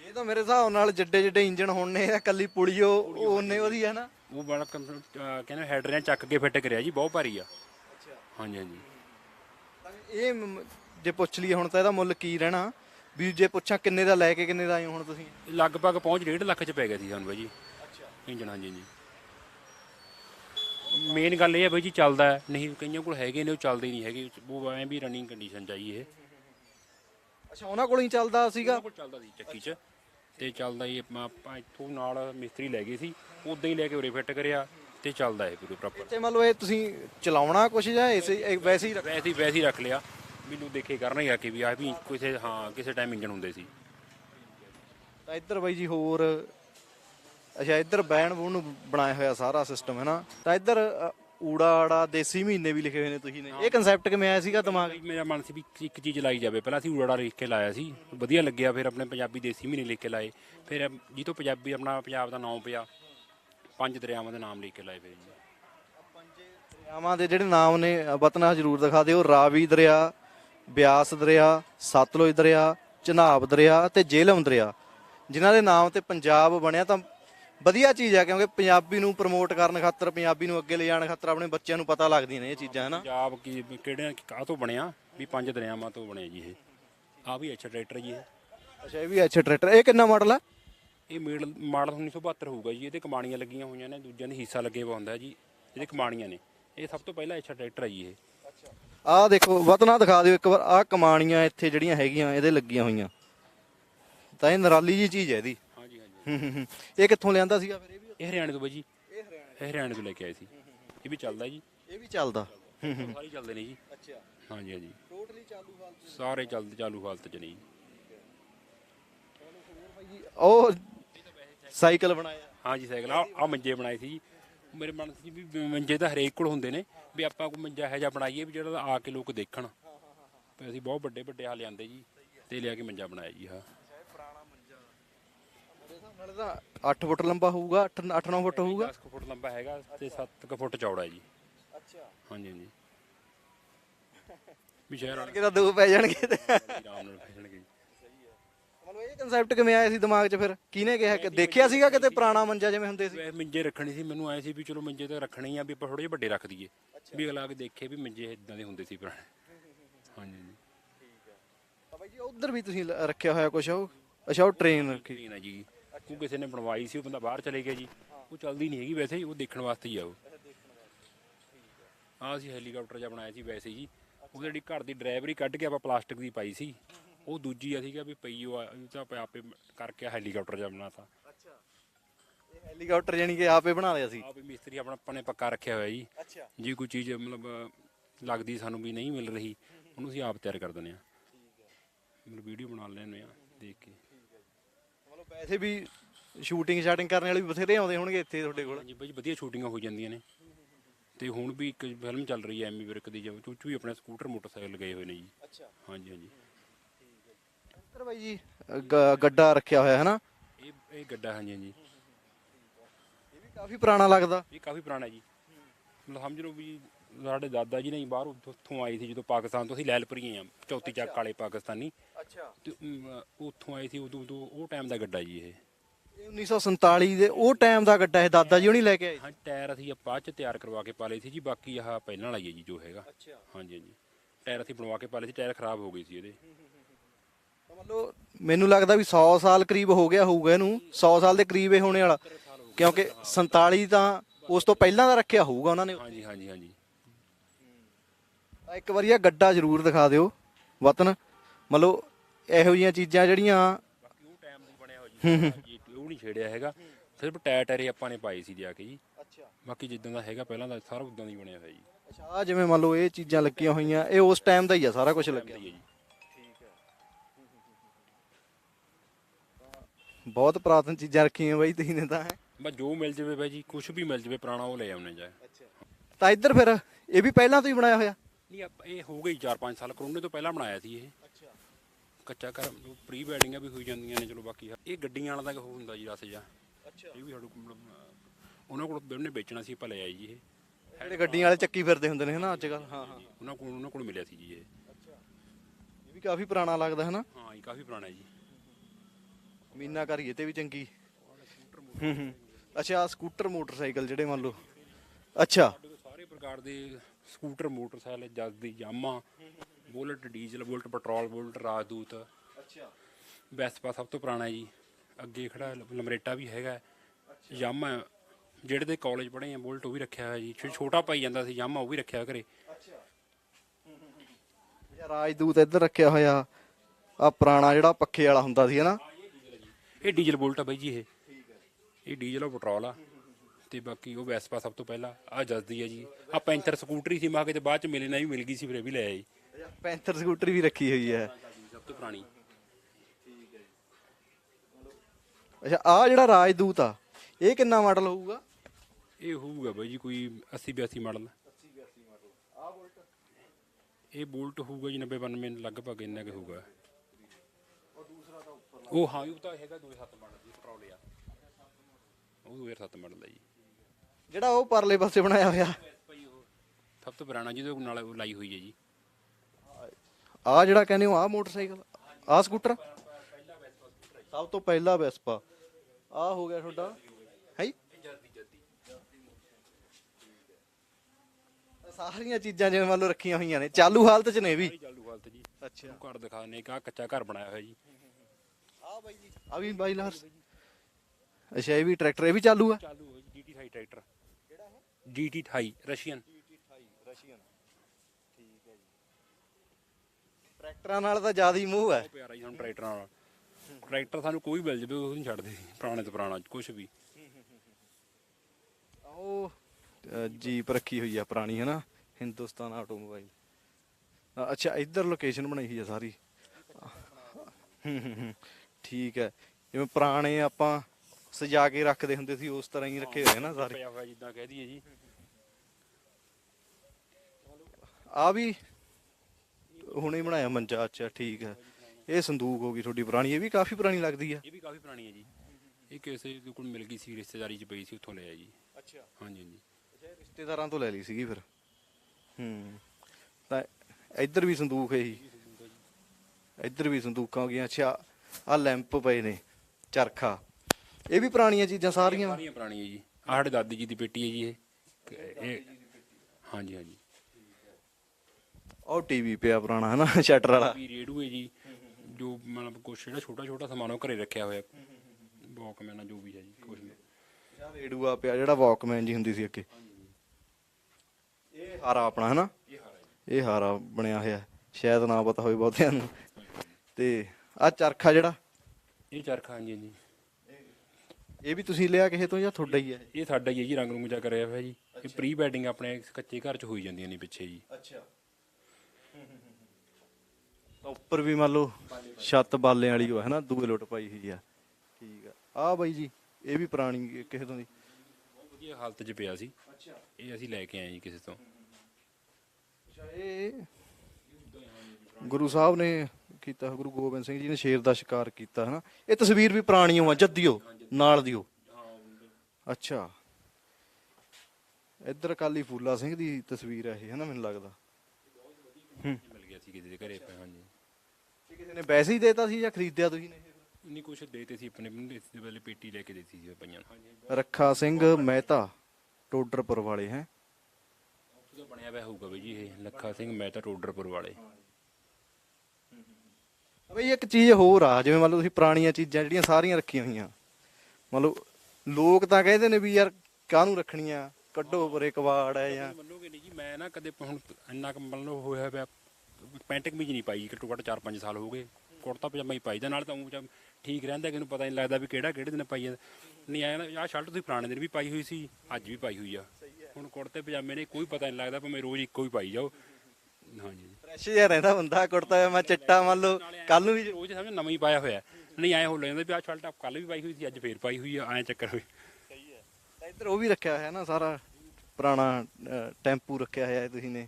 ਇਹ ਤਾਂ ਮੇਰੇ ਹਿਸਾਬ ਨਾਲ ਜਿੱਡੇ ਜਿੱਡੇ ਇੰਜਨ ਹੋਣੇ ਆ ਕੱਲੀ ਪੁੜੀਓ ਉਹਨੇ ਉਹਦੀ ਹੈ ਨਾ। ਉਹ ਬੜਾ ਕੰਪ- ਅਹ ਕਹਿੰਦੇ ਹੈਡਰਾਂ ਚੱਕ ਕੇ ਫਿੱਟ ਕਰਿਆ ਜੀ ਬਹੁਤ ਭਾਰੀ ਆ। ਹਾਂਜੀ ਹਾਂਜੀ। ਤਾਂ ਇਹ ਮ- ਜੇ ਪੁੱਛ ਲਈਏ ਹੁਣ ਤਾਂ ਇਹਦਾ ਮੁੱਲ ਕੀ ਰਹਿਣਾ? ਵੀ ਜੇ ਪੁੱਛਾਂ ਕਿੰਨੇ ਦਾ ਲੈ ਕੇ ਕਿੰਨੇ ਦਾ ਆਏ ਹੋ ਹੁਣ ਤੁਸੀਂ? ਲਗਭਗ ਪਹੁੰਚ 1.5 ਲੱਖ 'ਚ ਪੈ ਗਿਆ ਸੀ ਸਾਨੂੰ ਬਾਈ ਜੀ। ਇੰਜਣ ਹਾਂਜੀ ਜੀ ਮੇਨ ਗੱਲ ਇਹ ਹੈ ਬਾਈ ਜੀ ਚੱਲਦਾ ਹੈ। ਨਹੀਂ ਕਈਆਂ ਕੋਲ ਹੈਗੇ ਨੇ ਉਹ ਚੱਲਦੇ ਨਹੀਂ ਹੈਗੇ। ਉਹ ਐਂ ਵੀ ਰਨਿੰਗ ਕੰਡੀਸ਼ਨ ਚ ਇਹ। ਅੱਛਾ ਉਹਨਾਂ ਕੋਲ ਹੀ ਚੱਲਦਾ ਸੀਗਾ? ਉਹਨਾਂ ਕੋਲ ਚੱਲਦਾ ਸੀ ਚੱਕੀ 'ਚ। ਤੇ ਚੱਲਦਾ ਹੀ ਆਪਾਂ ਇੱਥੋਂ ਨਾਲ ਮਿਸਤਰੀ ਲੈ ਗਏ ਸੀ। ਉਦਾਂ ਹੀ ਲੈ ਕੇ ਉਰੇ ਫਿੱਟ ਕਰਿਆ ਤੇ ਚੱਲਦਾ ਇਹ ਪੂਰੇ ਪ੍ਰੋਪਰ ਤੇ ਮੰਨ ਲਓ ਇਹ ਤੁਸੀਂ ਚਲਾਉਣਾ ਕੁਛ ਜਾਂ ਐਸੇ ਇਹ ਵੈਸੇ ਹੀ ਰੱਖ- ਵੈਸੇ ਹੀ ਵੈਸੇ ਹੀ ਰੱਖ ਲਿਆ। ਮੈਨੂੰ ਦੇਖੇ ਕਰਨਾ ਹੀ ਆ ਕਿ ਵੀ ਆ ਵੀ ਕਿਸੇ ਹਾਂ ਕਿਸੇ ਟਾਈਮ ਇੰਜਣ ਹੁੰਦੇ ਸੀ। ਤਾਂ ਇੱਧਰ ਬਾਈ ਜੀ ਹੋਰ ਅੱਛਾ ਇੱਧਰ ਬੈਣ ਬੂਣ ਨੂੰ ਬਣਾਇਆ ਹੋਇਆ ਸਾਰਾ ਸਿਸਟਮ ਹੈ ਨਾ? ਤਾਂ ਇੱਧਰ ਅ, ਊੜਾ ਆੜਾ ਦੇਸੀ ਮਹੀਨੇ ਵੀ ਲਿਖੇ ਹੋਏ ਨੇ ਤੁਸੀਂ ਨੇ। ਇਹ ਕਨਸੈਪਟ ਕਿਵੇਂ ਆਇਆ ਸੀਗਾ ਦਿਮਾਗ? 'ਚ? ਮੇਰਾ ਮਨ ਸੀ ਵੀ ਇੱਕ- ਚੀਜ਼ ਲਾਈ ਜਾਵੇ। ਪਹਿਲਾਂ ਅਸੀਂ ਊੜਾ ਲਿਖ ਕੇ ਲਾਇਆ ਸੀ। ਵਧੀਆ ਲੱਗਿਆ ਫਿਰ ਆਪਣੇ ਪੰਜਾਬੀ ਦੇਸੀ ਮਹੀਨੇ ਲਿਖ ਕੇ ਲਾਏ। ਫਿਰ ਜੀ ਤੋਂ ਪੰਜਾਬੀ ਆਪਣਾ ਪੰਜਾਬ ਦਾ ਨਾਮ ਪਿਆ ਪੰਜ ਦਰਿਆਵਾਂ ਦੇ ਨਾਮ ਲਿਖ ਕੇ ਲਾਏ ਫਿਰ ਜੀ। ਦਰਿਆਵਾਂ ਦੇ ਜਿਹੜੇ ਨਾਮ ਨੇ ਅ, ਵਤਨਾ ਜ਼ਰੂਰ ਦਿਖਾ ਦਿਓ। ਰਾਵੀ ਦਰਿਆ ਬਿਆਸ ਦਰਿਆ ਸਤਲੁਜ ਦਰਿਆ ਚਨਾਬ ਦਰਿਆ ਤੇ ਜੇਹਲਮ ਦਰਿਆ। ਜਿਨ੍ਹਾਂ ਦੇ ਨਾਮ ਤੇ ਪੰਜਾਬ ਬਣਿਆ ਤਾਂ ਵਧੀਆ ਚੀਜ਼ ਆ ਕਿਉਂਕਿ ਪੰਜਾਬੀ ਨੂੰ ਪ੍ਰਮੋਟ ਕਰਨ ਖਾਤਰ ਪੰਜਾਬੀ ਨੂੰ ਅੱਗੇ ਲਿਜਾਣ ਖਾਤਰ ਆਪਣੇ ਬੱਚਿਆਂ ਨੂੰ ਪਤਾ ਲੱਗਦੀਆਂ ਨੇ ਇਹ ਚੀਜ਼ਾਂ ਹੈ ਨਾ ਪੰਜਾਬ ਕੀ ਵੀ ਕਿਹੜੇ ਕਾਹ ਤੋਂ ਬਣਿਆ? ਵੀ ਪੰਜ ਦਰਿਆਵਾਂ ਤੋਂ ਬਣਿਆ ਜੀ ਇਹ। ਆ ਵੀ ਅੱਛਾ ਟਰੈਕਟਰ ਜੀ ਇਹ। ਅੱਛਾ ਇਹ ਵੀ ਅੱਛਾ ਟਰੈਕਟਰ ਇਹ ਕਿੰਨਾ ਮਾਡਲ ਹੈ ਇਹ ਮੇਡਲ ਮਾਡਲ 1972 ਹੋਊਗਾ ਜੀ ਇਹਦੇ ਕਮਾਣੀਆਂ ਲੱਗੀਆਂ ਹੋਈਆਂ ਨੇ ਦੂਜਿਆਂ ਦੇ ਹਿੱਸਾ ਲੱਗੇ ਹੋਇਆ ਹੁੰਦਾ ਜੀ ਇਹਦੇ ਕਮਾਣੀਆਂ ਨੇ। ਇਹ ਸਭ ਤੋਂ ਪਹਿਲਾਂ ਅੱਛਾ ਟਰੈਕਟਰ ਹੈ ਜੀ ਇਹ। ਆਹ ਦੇਖੋ ਵਤਨਾ ਦਿਖਾ ਦਿਓ ਇੱਕ ਵਾਰ ਆਹ ਕਮਾਣੀਆਂ ਇੱਥੇ ਜਿਹੜੀਆਂ ਹੈਗੀਆਂ ਇਹਦੇ ਲੱਗੀਆਂ ਹੋਈਆਂ। ਤਾਂ ਇਹ ਨਰਾਲੀ ਜੀ ਚੀਜ਼ ਹੈ ਇਹਦੀ। ਹੂੰ ਹੂੰ ਹੂੰ। ਇਹ ਕਿੱਥੋਂ ਲਿਆਂਦਾ ਸੀਗਾ ਫਿਰ? ਇਹ ਵੀ ਇਹ ਹਰਿਆਣੇ ਤੋਂ ਬਾਈ ਜੀ। ਇਹ ਹਰਿਆਣਾ ਇਹ ਹਰਿਆਣੇ ਤੋਂ ਲੈ ਕੇ ਆਏ ਸੀ। ਇਹ ਵੀ ਚੱਲਦਾ ਜੀ। ਇਹ ਵੀ ਚੱਲਦਾ? ਹੂੰ ਹੂੰ ਸਾਰੇ ਚੱਲਦੇ ਨੇ ਜੀ। ਅੱਛਾ। ਹਾਂਜੀ ਹਾਂਜੀ। ਟੋਟਲੀ ਚਾਲੂ ਹਾਲਤ ਸਾਰੇ ਚੱਲਦੇ ਚਾਲੂ ਹਾਲਤ ਚ ਨੇ ਜੀ। ਉਹ ਸਾਈਕਲ ਬਣਾਇਆ? ਹਾਂਜੀ ਸਾਈਕਲ। ਆ ਮੰਜੇ ਬਣਾਏ ਸੀ ਜੀ। ਮੇਰੇ ਮਨ ਸੀ ਵੀ ਮੰਜੇ ਤਾਂ ਹਰੇਕ ਕੋਲ ਹੁੰਦੇ ਨੇ। ਵੀ ਆਪਾਂ ਕੋਈ ਮੰਜਾ ਇਹੋ ਜਿਹਾ ਬਣਾਈਏ ਵੀ ਜਿਹੜਾ ਆ ਕੇ ਲੋਕ ਦੇਖਣ। ਤੇ ਅਸੀਂ ਬਹੁਤ ਵੱਡੇ ਵੱਡੇ ਹਾਲ ਲਿਆਂਦੇ ਜੀ। ਤੇ ਲਿਆ ਕੇ ਮੰਜਾ ਬਣਾਇਆ ਜੀ ਹਾਂ ਨਾਲੇ ਤਾਂ 8 ਫੁੱਟ ਲੰਬਾ ਹੋਊਗਾ 8 8-9 ਫੁੱਟ ਹੋਊਗਾ? 10 ਫੁੱਟ ਲੰਬਾ ਹੈਗਾ ਤੇ 7 ਫੁੱਟ ਚੌੜਾ ਹੈ ਜੀ। ਅੱਛਾ। ਹਾਂਜੀ ਹਾਂਜੀ। ਵੀ ਸ਼ਹਿਰ ਵਾਲੇ ਕਿਹਦਾ ਦੋ ਪੈ ਜਾਣਗੇ। ਤੇ ਆਰਾਮ ਨਾਲ ਫੈਸ਼ਨਗੇ ਮਤਲਬ ਇਹ ਕਨਸੈਪਟ ਕਿਵੇਂ ਆਇਆ ਸੀ ਦਿਮਾਗ 'ਚ ਫਿਰ? ਕਿਹਨੇ ਕਿਹਾ ਕਿ ਦੇਖਿਆ ਸੀਗਾ ਕਿਤੇ ਪੁਰਾਣਾ ਮੰਜਾ ਜਿਵੇਂ ਹੁੰਦੇ ਸੀ? ਮੰਜੇ ਰੱਖਣੇ ਸੀ ਮੈਨੂੰ ਆਏ ਸੀ ਵੀ ਚਲੋ ਮੰਜੇ ਤਾਂ ਰੱਖਣੇ ਹੀ ਆ ਵੀ ਆਪਾਂ ਥੋੜੇ ਜਿਹੇ ਵੱਡੇ ਰੱਖ ਦਈਏ। ਵੀ ਅਗਲਾ ਕੇ ਦੇਖੇ ਵੀ ਮੰਜੇ ਇਦਾਂ ਦੇ ਹੁੰਦੇ ਸੀ ਪੁਰਾਣੇ। ਹਾਂਜੀ ਹਾਂਜੀ। ਤਾਂ ਬਾਈ ਜੀ ਉਧਰ ਵੀ ਤੁਸੀਂ ਰੱਖਿਆ ਹੋਇਆ ਕੁਛ ਉਹ? ਅੱਛਾ ਉਹ ਟ੍ਰੇਨ ਰੱਖੀ। ਟ੍ਰੇਨ ਹੈ ਜੀ। ਉਹ ਕਿਸੇ ਨੇ ਬਣਵਾਈ ਸੀ ਉਹ ਬੰਦਾ ਬਾਹਰ ਚਲੇ ਗਿਆ ਜੀ। ਉਹ ਚੱਲਦੀ ਨਹੀਂ ਹੈਗੀ ਵੈਸੇ ਹੀ ਉਹ ਦੇਖਣ ਵਾਸਤੇ ਹੀ ਆ ਉਹ। ਆ। ਅਸੀਂ ਹੈਲੀਕਾਪਟਰ ਜਿਹਾ ਬਣਾਇਆ ਸੀ ਵੈਸੇ ਹੀ ਉਹ ਜਿਹੜੀ ਘਰ ਦੀ ਡਰਾਈਵਰੀ ਕੱਢ ਕੇ ਆਪਾਂ ਪਲਾਸਟਿਕ ਦੀ ਪਾਈ ਸੀ। ਉਹ ਦੂਜੀ ਆ ਸੀਗਾ ਵੀ ਪਈ ਉਹ ਆ- ਤਾਂ ਆਪਾਂ ਆਪੇ ਕਰਕੇ ਹੈਲੀਕਾਪਟਰ ਜਿਹਾ ਬਣਾਤਾ ਅੱਛਾ। ਇਹ ਹੈਲੀਕਾਪਟਰ ਜਾਨੀ ਕਿ ਆਪੇ ਬਣਾ ਲਿਆ ਸੀ? ਆਪੇ ਮਿਸਤਰੀ ਆਪਣਾ ਆਪਾਂ ਨੇ ਪੱਕਾ ਰੱਖਿਆ ਹੋਇਆ ਜੀ। ਅੱਛਾ। ਜੇ ਕੋਈ ਚੀਜ਼ ਮਤਲਬ ਲੱਗਦੀ ਸਾਨੂੰ ਵੀ ਨਹੀਂ ਮਿਲ ਰਹੀ ਉਹਨੂੰ ਅਸੀਂ ਆਪ ਤਿਆਰ ਕਰ ਦਿੰਦੇ ਆ। ਮਤਲਬ ਵੀਡੀਓ ਬਣਾ ਲੈਂਦੇ ਆ ਦੇਖ ਕੇ। ਮਤਲਬ ਵੈਸੇ ਵੀ ਸ਼ੂਟਿੰਗ ਸ਼ਾਟਿੰਗ ਕਰਨ ਵਾਲੇ ਵੀ ਬਥੇਰੇ ਆਉਂਦੇ ਹੋਣਗੇ ਇੱਥੇ ਤੁਹਾਡੇ ਕੋਲ। ਹਾਂਜੀ ਬਾਈ ਵਧੀਆ ਸ਼ੂਟਿੰਗਾਂ ਹੋ ਜਾਂਦੀਆਂ ਨੇ। ਤੇ ਹੁਣ ਵੀ ਇੱਕ ਫਿਲਮ ਚੱਲ ਰਹੀ ਹੈ ਐਮੀ ਵਿਰਕ ਦੀ ਜੋ ਚੂਚੂ ਵੀ ਆਪਣੇ ਸਕੂਟਰ ਮੋਟਰਸਾਈਕਲ ਗਏ ਹੋਏ ਨੇ ਜੀ। ਅੱਛਾ। ਹਾਂਜੀ ਹਾਂਜੀ। ਇੱਧਰ ਬਾਈ ਜੀ ਗ- ਗੱਡਾ ਰੱਖਿਆ ਹੋਇਆ ਹੈ ਨਾ ਇਹ ਇਹ ਗੱਡਾ ਹਾਂਜੀ ਹਾਂਜੀ। ਇਹ ਵੀ ਕਾਫੀ ਪੁਰਾਣਾ ਲੱਗਦਾ। ਇਹ ਕਾਫੀ ਪੁਰਾਣਾ ਜੀ। ਮਤਲਬ ਸਮਝ ਲਓ ਵੀ ਸਾਡੇ ਦਾਦਾ ਜੀ ਨੇ ਬਾਹਰ ਉੱਥੋਂ ਆਏ ਸੀ ਜਦੋਂ ਪਾਕਿਸਤਾਨ ਤੋਂ ਅਸੀਂ ਲੈਲਪੁਰੀਏ ਆ ਚੌਥੀ ਚੱਕ ਵਾਲੇ ਪਾਕਿਸਤਾਨੀ। ਅੱਛਾ। ਤੇ ਅਮ, ਉੱਥੋਂ ਆਏ ਸੀ ਉਦੋਂ ਉਦੋਂ ਉਹ ਟਾਈਮ ਦਾ ਗੱਡਾ ਜੀ ਇਹ। ਇਹ 1947 ਦੇ ਉਹ ਟਾਈਮ ਦਾ ਗੱਡਾ ਇਹ ਦਾਦਾ ਜੀ ਹੁਣੀ ਲੈ ਕੇ ਆਏ ਹਾਂ ਟਾਇਰ ਅਸੀਂ ਬਾਅਦ ਚ ਤਿਆਰ ਕਰਵਾ ਕੇ ਪਾ ਲਏ ਸੀ ਜੀ ਬਾਕੀ ਆਹ ਪਹਿਲਾਂ ਵਾਲਾ ਹੀ ਹੈ ਜੀ ਜੋ ਹੈਗਾ। ਅੱਛਾ। ਹਾਂਜੀ ਹਾਂਜੀ। ਟਾਇਰ ਅਸੀਂ ਬਣਵਾ ਕੇ ਪਾ ਲਏ ਸੀ ਟਾਇਰ ਖਰਾਬ ਹੋ ਗਏ ਸੀ ਇਹਦੇ। ਮਤਲਬ ਮੈਨੂੰ ਲੱਗਦਾ ਵੀ 100 ਸਾਲ ਕਰੀਬ ਹੋ ਗਿਆ ਹੋਊਗਾ ਇਹਨੂੰ 100 ਸਾਲ ਦੇ ਕਰੀਬ ਇਹ ਹੋਣੇ ਵਾਲਾ। ਕਿਉਂਕਿ 47 ਤਾਂ ਉਸ ਤੋਂ ਪਹਿਲਾਂ ਦਾ ਰੱਖਿਆ ਹੋਊਗਾ ਉਹਨਾਂ ਨੇ। ਹਾਂਜੀ ਹਾਂਜੀ ਹਾਂਜੀ। ਤਾਂ ਇੱਕ ਵਾਰੀ ਇਹ ਗੱਡਾ ਜ਼ਰੂਰ ਦਿਖਾ ਦਿਓ ਵਤਨ। ਮਤਲਬ ਇਹੋ ਜਿਹੀਆਂ ਚੀਜ਼ਾਂ ਜਿਹੜੀਆਂ ਬਾਕੀ ਉਹ ਟਾਈਮ ਦੀ ਬਣਿਆ ਹੋਇਆ ਜੀ ਉਹ ਨਹੀਂ ਛੇੜਿਆ ਹੈਗਾ। ਸਿਰਫ ਟਾਇਰ ਟਾਇਰੇ ਆਪਾਂ ਨੇ ਪਾਏ ਸੀ ਜਾ ਕੇ ਜੀ। ਅੱਛਾ। ਬਾਕੀ ਜਿੱਦਾਂ ਦਾ ਹੈਗਾ ਪਹਿਲਾਂ ਦਾ ਸਾਰਾ ਉਦਾਂ ਦਾ ਬਣਿਆ ਹੋਇਆ ਜੀ। ਅੱਛਾ ਆਹ ਜਿਵੇਂ ਮੰਨ ਲਓ ਇਹ ਚੀਜ਼ਾਂ ਲੱਗੀਆਂ ਹੋਈਆਂ ਇਹ ਉਸ ਟਾਈਮ ਦਾ ਹੀ ਆ ਸਾਰਾ ਕੁਝ ਲੱਗਿਆ। ਜੀ। ਬਹੁਤ ਪੁਰਾਤਨ ਚੀਜ਼ਾਂ ਰੱਖੀਆਂ ਬਾਈ ਤੁਸੀਂ ਨੇ ਤਾਂ ਹੈ। ਬਸ ਜੋ ਮਿਲ ਜਾਵੇ ਬਾਈ ਜੀ ਕੁਝ ਵੀ ਮਿਲ ਜਾਵੇ ਪੁਰਾਣਾ ਉਹ ਲੈ ਆਉਣੇ ਜਾ। ਤਾਂ ਇੱਧਰ ਫਿਰ ਇਹ ਵੀ ਪਹਿਲਾਂ ਤੋਂ ਹੀ ਬਣਾਇਆ ਹੋਇਆ? ਨਹੀਂ ਆਪਾਂ- ਇਹ ਹੋ ਗਈ 4-5 ਸਾਲ ਕਰੋਨੇ ਤੋਂ ਪਹਿਲਾਂ ਬਣਾਇਆ ਸੀ ਇਹ। ਅੱਛਾ। ਕੱਚਾ ਘਰ ਪ੍ਰੀ ਵੈਡਿੰਗਾਂ ਵੀ ਹੋਈ ਜਾਂਦੀਆਂ ਨੇ ਚਲੋ ਬਾਕੀ ਇਹ ਗੱਡੀਆਂ ਵਾਲਾ ਦਾ ਉਹ ਹੁੰਦਾ ਜੀ ਰਸ ਜਾ ਅੱਛਾ। ਇਹ ਵੀ ਸਾਡੇ ਕੋਲ ਮਤਲਬ, ਅਹ, ਉਹਨਾਂ ਕੋਲ ਉਹਨੇ ਵੇਚਣਾ ਸੀ ਆਪਾਂ ਲੈ ਆਏ ਜੀ ਇਹ। ਜਿਹੜੇ ਗੱਡੀਆਂ ਵਾਲੇ ਚੱਕੀ ਫਿਰਦੇ ਹੁੰਦੇ ਨੇ ਹਨਾ ਅੱਜ ਕੱਲ ਹਾਂ। ਹਾਂ ਉਹਨਾਂ ਕੋਲ ਉਹਨਾਂ ਕੋਲ ਮਿਲਿਆ ਸੀ ਜੀ ਇਹ। ਇਹ ਵੀ ਕਾਫੀ ਪੁਰਾਣਾ ਲੱਗਦਾ ਹੈ ਨਾ ਹਾਂ ਇਹ ਕਾਫੀ ਪੁਰਾਣਾ ਹੈ ਜੀ। ਮੀਨਾ ਕਰੀਏ ਤੇ ਵੀ ਚੰਗੀ। ਹੂੰ ਹੂੰ। ਅੱਛਾ ਆਹ ਸਕੂਟਰ ਮੋਟਰਸਾਈਕਲ ਜਿਹੜੇ ਮੰਨ ਲਓ। ਅੱਛਾ। ਸਾਡੇ ਕੋਲ ਸਾਰੇ ਪ੍ਰਕਾਰ ਦੇ ਸਕੂਟਰ ਮੋਟਰਸਾਈਕਲ ਜੱਦੀ ਜਾਮਾ Bullet diesel Bullet petrol Bullet Rajdoot. ਅੱਛਾ। ਵੈਸਪਾ ਸਭ ਤੋਂ ਪੁਰਾਣਾ ਜੀ। ਅੱਗੇ ਖੜਾ ਲਮਰੇਟਾ ਵੀ ਹੈਗਾ। ਯਾਮਾ ਜਿਹੜੇ ਦੇ ਕਾਲਜ ਪੜ੍ਹੇ ਆ ਬੁਲਟ ਉਹ ਵੀ ਰੱਖਿਆ ਹੋਇਆ ਜੀ। ਛੋਟਾ ਪਾਈ ਜਾਂਦਾ ਸੀ ਯਾਮਾ ਉਹ ਵੀ ਰੱਖਿਆ ਹੋਇਆ ਘਰੇ। ਅੱਛਾ। ਰਾਜਦੂਤ ਇੱਧਰ ਰੱਖਿਆ ਹੋਇਆ ਆ ਪੁਰਾਣਾ ਜਿਹੜਾ ਪੱਖੇ ਵਾਲਾ ਹੁੰਦਾ ਸੀ ਹਨਾ ਇਹ ਡੀਜ਼ਲ ਬੁਲਟ ਆ ਬਾਈ ਜੀ ਇਹ। ਇਹ ਡੀਜ਼ਲ ਆ ਪੈਟਰੋਲ ਆ। ਤੇ ਬਾਕੀ ਉਹ ਵੈਸਪਾ ਸਭ ਤੋਂ ਪਹਿਲਾਂ ਆ ਜਸਦੀ ਹੈ ਜੀ। ਆ ਪੈਂਥਰ ਸਕੂਟਰੀ ਸੀ ਮਾ ਕੇ ਤੇ ਬਾਅਦ ਚ ਮਿਲੇ ਨਾ ਵੀ ਮਿਲ ਗਈ ਸੀ ਫਿਰ ਇਹ ਵੀ ਲੈ ਆਈ ਪੈਂਥਰ ਸਕੂਟਰ ਵੀ ਰੱਖੀ ਹੋਈ ਹੈ। ਸਭ ਤੋਂ ਪੁਰਾਣੀ। ਅੱਛਾ ਆ ਜਿਹੜਾ ਰਾਜਦੂਤ ਆ ਇਹ ਕਿੰਨਾ ਮਾਡਲ ਹੋਊਗਾ? ਇਹ ਹੋਊਗਾ ਬਾਈ ਜੀ ਕੋਈ 80 82 ਮਾਡਲ ਇਹ ਬੁਲਟ ਹੋਊਗਾ ਜੀ 90 92 ਲਗਭਗ ਇੰਨਾ ਕੁ ਹੋਊਗਾ। ਉਹ ਹਾਂ ਉਹ ਤਾਂ ਹੈਗਾ 2007 ਮਾਡਲ ਦੀ ਪੈਟਰੋਲ ਆ। ਉਹ 2007 ਮਾਡਲ ਦਾ ਜੀ। ਜਿਹੜਾ ਉਹ ਪਰਲੇ ਪਾਸੇ ਬਣਾਇਆ ਹੋਇਆ। ਸਭ ਤੋਂ ਪੁਰਾਣਾ ਜਿਹਦੇ ਨਾਲ ਉਹ ਲਾਈ ਹੋਈ ਹੈ ਜੀ। ਆ ਜਿਹੜਾ ਕਹਿੰਦੇ ਹੋ ਆ ਮੋਟਰਸਾਈਕਲ ਆ ਸਕੂਟਰ? ਸਭ ਤੋਂ ਪਹਿਲਾ ਵੈਸਪਾ। ਆ ਹੋ ਗਿਆ ਤੁਹਾਡਾ। ਹੈ ਸਾਰੀਆਂ ਚੀਜ਼ਾਂ ਜਿਵੇਂ ਮੰਨ ਲਓ ਰੱਖੀਆਂ ਹੋਈਆਂ ਨੇ। ਚਾਲੂ ਹਾਲਤ 'ਚ ਨੇ ਇਹ ਵੀ ਚਾਲੂ ਹਾਲਤ ਜੀ। ਅੱਛਾ। ਘਰ ਦਿਖਾਣੇ ਕਾ ਕੱਚਾ ਘਰ ਬਣਾਇਆ ਹੋਇਆ ਜੀ। ਆ ਬਾਈ ਜੀ ਆ ਵੀ ਬਾਈ ਲਾਰਸ। ਅੱਛਾ ਇਹ ਵੀ ਟਰੈਕਟਰ ਇਹ ਵੀ ਚਾਲੂ ਆ? ਚਾਲੂ ਹੋਈ GT 28 ਟਰੈਕਟਰ। ਕਿਹੜਾ ਹੈ GT 28 ਰਸ਼ੀਅਨ। ਰਸ਼ੀਅਨ ਠੀਕ ਹੈ ਜੀ ਟਰੈਕਟਰਾਂ ਨਾਲ ਤਾਂ ਜ਼ਿਆਦਾ ਹੀ ਮੋਹ ਹੈ। ਪਿਆਰਾ ਜੀ ਸਾਨੂੰ ਟਰੈਕਟਰਾਂ ਨਾਲ। ਟਰੈਕਟਰ ਸਾਨੂੰ ਕੋਈ ਮਿਲ ਜਾਵੇ ਉਹ ਨਹੀਂ ਛੱਡਦੇ। ਪੁਰਾਣੇ ਤੋਂ ਪੁਰਾਣਾ ਕੁਝ ਵੀ। ਉਹ ਅ, ਜੀਪ ਰੱਖੀ ਹੋਈ ਆ ਪੁਰਾਣੀ ਹੈ ਨਾ ਹਿੰਦੁਸਤਾਨ ਆਟੋਮੋਬਾਈਲ। ਅ, ਅੱਛਾ ਇੱਧਰ ਲੋਕੇਸ਼ਨ ਬਣਾਈ ਹੋਈ ਆ ਸਾਰੀ। ਹੂੰ ਹੂੰ ਹੂੰ। ਠੀਕ ਹੈ। ਜਿਵੇਂ ਪੁਰਾਣੇ ਆਪਾਂ ਸਜਾ ਕੇ ਰੱਖਦੇ ਹੁੰਦੇ ਸੀ ਉਸ ਤਰ੍ਹਾਂ ਹੀ ਰੱਖੇ ਹੋਏ ਨਾ ਸਾਰੇ। ਪਿਆ ਹੋਇਆ ਜਿੱਦਾਂ ਕਹਿ ਦਈਏ ਜੀ। ਆ ਵੀ ਹੁਣੇ ਬਣਾਇਆ ਮੰਜਾ ਅੱਛਾ ਠੀਕ ਹੈ। ਇਹ ਸੰਦੂਕ ਹੋ ਗਈ ਤੁਹਾਡੀ ਪੁਰਾਣੀ ਇਹ ਵੀ ਕਾਫੀ ਪੁਰਾਣੀ ਲੱਗਦੀ ਆ। ਇਹ ਵੀ ਕਾਫੀ ਪੁਰਾਣੀ ਹੈ ਜੀ। ਇਹ ਕਿਸੇ ਦੇ ਕੋਲ ਮਿਲ ਗਈ ਸੀ ਰਿਸ਼ਤੇਦਾਰੀ 'ਚ ਪਈ ਸੀ ਉੱਥੋਂ ਲਿਆ ਜੀ। ਅੱਛਾ। ਹਾਂਜੀ ਹਾਂਜੀ। ਰਿਸ਼ਤੇਦਾਰਾਂ ਤੋਂ ਲੈ ਲਈ ਸੀਗੀ ਫਿਰ। ਹੂੰ। ਤਾਂ ਇੱਧਰ ਵੀ ਸੰਦੂਕ ਹੈ ਜੀ ਇੱਧਰ ਵੀ ਸੰਦੂਕਾਂ ਹੋ ਗਈਆਂ। ਅੱਛਾ ਆ ਲੈਂਪ ਪਏ ਨੇ ਚਰਖਾ। ਇਹ ਵੀ ਪੁਰਾਣੀਆਂ ਚੀਜ਼ਾਂ ਸਾਰੀਆਂ? ਸਾਰੀਆਂ ਪੁਰਾਣੀਆਂ ਜੀ। ਆਹ ਸਾਡੇ ਦਾਦੀ ਜੀ ਦੀ ਪੇਟੀ ਹੈ ਜੀ ਇਹ। ਇਹ ਹਾਂਜੀ ਹਾਂਜੀ। ਉਹ ਟੀਵੀ ਪਿਆ ਪੁਰਾਣਾ ਹੈ ਨਾ ਸ਼ਟਰ ਵਾਲਾ। ਵੀ ਰੇਡੂ ਹੈ ਜੀ। ਜੋ ਮਤਲਬ ਕੁਛ ਜਿਹੜਾ ਛੋਟਾ ਛੋਟਾ ਸਮਾਨ ਉਹ ਘਰੇ ਰੱਖਿਆ ਹੋਇਆ। ਵਾਕਮੈਨ ਆ ਜੋ ਵੀ ਹੈ ਜੀ ਕੁਝ ਵੀ। ਰੇਡੂਆ ਪਿਆ ਜਿਹੜਾ ਵਾਕਮੈਨ ਜੀ ਹੁੰਦੀ ਸੀ ਅੱਗੇ। ਇਹ ਹਾਰਾ ਆਪਣਾ ਹੈ ਨਾ ਇਹ ਹਾਰਾ ਇਹ ਹਾਰਾ ਬਣਿਆ ਹੋਇਆ। ਸ਼ਾਇਦ ਨਾ ਪਤਾ ਹੋਵੇ ਬਹੁਤਿਆਂ ਨੂੰ। ਤੇ ਆ ਚਰਖਾ ਜਿਹੜਾ? ਇਹ ਚਰਖਾ ਹਾਂਜੀ ਹਾਂਜੀ। ਇਹ ਵੀ ਤੁਸੀਂ ਲਿਆ ਕਿਸੇ ਤੋਂ ਜਾਂ ਤੁਹਾਡਾ ਹੀ ਹੈ? ਇਹ ਸਾਡਾ ਹੀ ਹੈ ਜੀ ਰੰਗ ਰੁੰਗ ਜਾ ਕਰਿਆ ਹੋਇਆ ਜੀ। ਇਹ ਪ੍ਰੀ ਵੈਡਿੰਗ ਆਪਣੇ ਕੱਚੇ ਘਰ 'ਚ ਹੋਈ ਜਾਂਦੀਆਂ ਨੇ ਪਿੱਛੇ ਜੀ। ਅੱਛਾ। ਤਾਂ ਉੱਪਰ ਵੀ ਮੰਨ ਲਓ ਛੱਤ ਬਾਲੇ ਵਾਲੀ ਉਹ ਹੈ ਨਾ ਦੂਏ ਲੁੱਟ ਪਾਈ ਹੋਈ ਆ। ਠੀਕ ਆ। ਆ ਬਾਈ ਜੀ ਇਹ ਵੀ ਪੁਰਾਣੀ ਕਿਸੇ ਤੋਂ ਦੀ? ਬਹੁਤ ਵਧੀਆ ਹਾਲਤ 'ਚ ਪਿਆ ਸੀ। ਅੱਛਾ। ਇਹ ਅਸੀਂ ਲੈ ਕੇ ਆਏ ਜੀ ਕਿਸੇ ਤੋਂ। ਅੱਛਾ ਇਹ ਗੁਰੂ ਸਾਹਿਬ ਨੇ ਕੀਤਾ ਗੁਰੂ ਗੋਬਿੰਦ ਸਿੰਘ ਜੀ ਨੇ ਸ਼ੇਰ ਦਾ ਸ਼ਿਕਾਰ ਕੀਤਾ ਹਨਾ ਇਹ ਤਸਵੀਰ ਵੀ ਪੁਰਾਣੀ ਆ ਜੱਦੀਓ ਨਾਲ ਦਿਓ। ਅੱਛਾ। ਇੱਧਰ ਅਕਾਲੀ ਫੂਲਾ ਸਿੰਘ ਦੀ ਤਸਵੀਰ ਹੈ ਇਹ ਹਨਾ ਮੈਨੂੰ ਲੱਗਦਾ। ਮਿਲ ਗਿਆ ਸੀ ਕਿਸੇ ਦੇ ਘਰੇ ਪਏ ਹਾਂਜੀ। ਇਹ ਕਿਸੇ ਨੇ ਵੈਸੇ ਹੀ ਦੇਤਾ ਸੀ ਜਾਂ ਖਰੀਦਿਆ ਤੁਸੀਂ ਨੇ? ਨਹੀਂ ਕੁਛ ਦੇਤੇ ਸੀ ਆਪਣੇ ਇਸ ਦੇ ਵੇਲੇ ਪੇਟੀ ਲੈ ਕੇ ਦਿੱਤੀ ਸੀ ਪਈਆਂ ਰੱਖਾ ਸਿੰਘ ਮਹਿਤਾ ਟੋਡਰਪੁਰ ਵਾਲੇ ਹੈ। ਉਹਦਾ ਬਣਿਆ ਹੋਇਆ ਹੋਊਗਾ ਬਈ ਜੀ ਇਹ ਲੱਖਾ ਸਿੰਘ ਮਹਿਤਾ ਰੋਡਰਪੁਰ ਵਾਲੇ। ਬਈ ਇੱਕ ਚੀਜ਼ ਹੋਰ ਆ ਜਿਵੇਂ ਮੰਨ ਲਓ ਤੁਸੀਂ ਪੁਰਾਣੀਆਂ ਚੀਜ਼ਾਂ ਜਿਹੜੀਆਂ ਸਾਰੀਆਂ ਰੱਖੀਆਂ ਹੋਈਆਂ। ਮੰਨ ਲਓ ਲੋਕ ਤਾਂ ਕਹਿੰਦੇ ਨੇ ਵੀ ਯਾਰ ਕਾਹਨੂੰ ਰੱਖਣੀਆਂ? ਕੱਢੋ ਪਰੇ ਕਵਾੜ ਹੈ ਜਾਂ। ਮੰਨੋਗੇ ਨਹੀਂ ਜੀ ਮੈਂ ਨਾ ਕਦੇ ਹੁਣ ਇੰਨਾ ਕੁ ਮੰਨ ਲਓ ਹੋਇਆ ਪਿਆ ਪੈਂਟ ਕਮੀਜ਼ ਨਹੀਂ ਪਾਈ ਘੱਟੋ ਘੱਟ 4-5 ਸਾਲ ਹੋ ਗਏ। ਕੁੜਤਾ ਪਜਾਮਾ ਹੀ ਪਾਈਦਾ ਨਾਲ ਤਾਂ ਉਹ ਠੀਕ ਰਹਿੰਦਾ ਕਿ ਨੂੰ ਪਤਾ ਨਹੀਂ ਲੱਗਦਾ ਵੀ ਕਿਹੜਾ ਕਿਹੜੇ ਦਿਨ ਪਾਈ ਨਹੀਂ ਆਇਆ ਨਾ ਆਹ ਸ਼ਰਟ ਤੁਸੀਂ ਪੁਰਾਣੇ ਦਿਨ ਵੀ ਪਾਈ ਹੋਈ ਸੀ ਅੱਜ ਵੀ ਪਾਈ ਹੋਈ ਆ। ਹੁਣ ਕੁੜਤੇ ਪਜਾਮੇ ਨੇ ਕੋਈ ਪਤਾ ਨਹੀਂ ਲੱਗਦਾ ਭਾਵੇਂ ਰੋਜ਼ ਇੱਕੋ ਹੀ ਪਾਈ ਜਾਓ। ਹਾਂਜੀ। ਫਰੈਸ਼ ਜਿਹਾ ਰਹਿੰਦਾ ਬੰਦਾ ਕੁੜਤਾ ਮੈਂ ਚਿੱਟਾ ਮੰਨ ਲਓ ਕੱਲ ਨੂੰ ਵੀ ਰੋਜ਼ ਸਮਝ ਨਵਾਂ ਹੀ ਪਾਇਆ ਹੋਇਆ। ਨਹੀਂ ਆਏ ਹੋ ਲੈਂਦੇ ਵੀ ਆਹ ਸ਼ਰਟ ਕੱਲ ਵੀ ਪਾਈ ਹੋਈ ਸੀ ਅੱਜ ਫੇਰ ਪਾਈ ਹੋਈ ਆ ਐਂ ਚੱਕਰ ਹੋਏ। ਤਾਂ ਇੱਧਰ ਉਹ ਵੀ ਰੱਖਿਆ ਹੋਇਆ ਨਾ ਸਾਰਾ ਪੁਰਾਣਾ ਟੈਂਪੂ ਰੱਖਿਆ ਹੋਇਆ ਹੈ ਤੁਸੀਂ ਨੇ।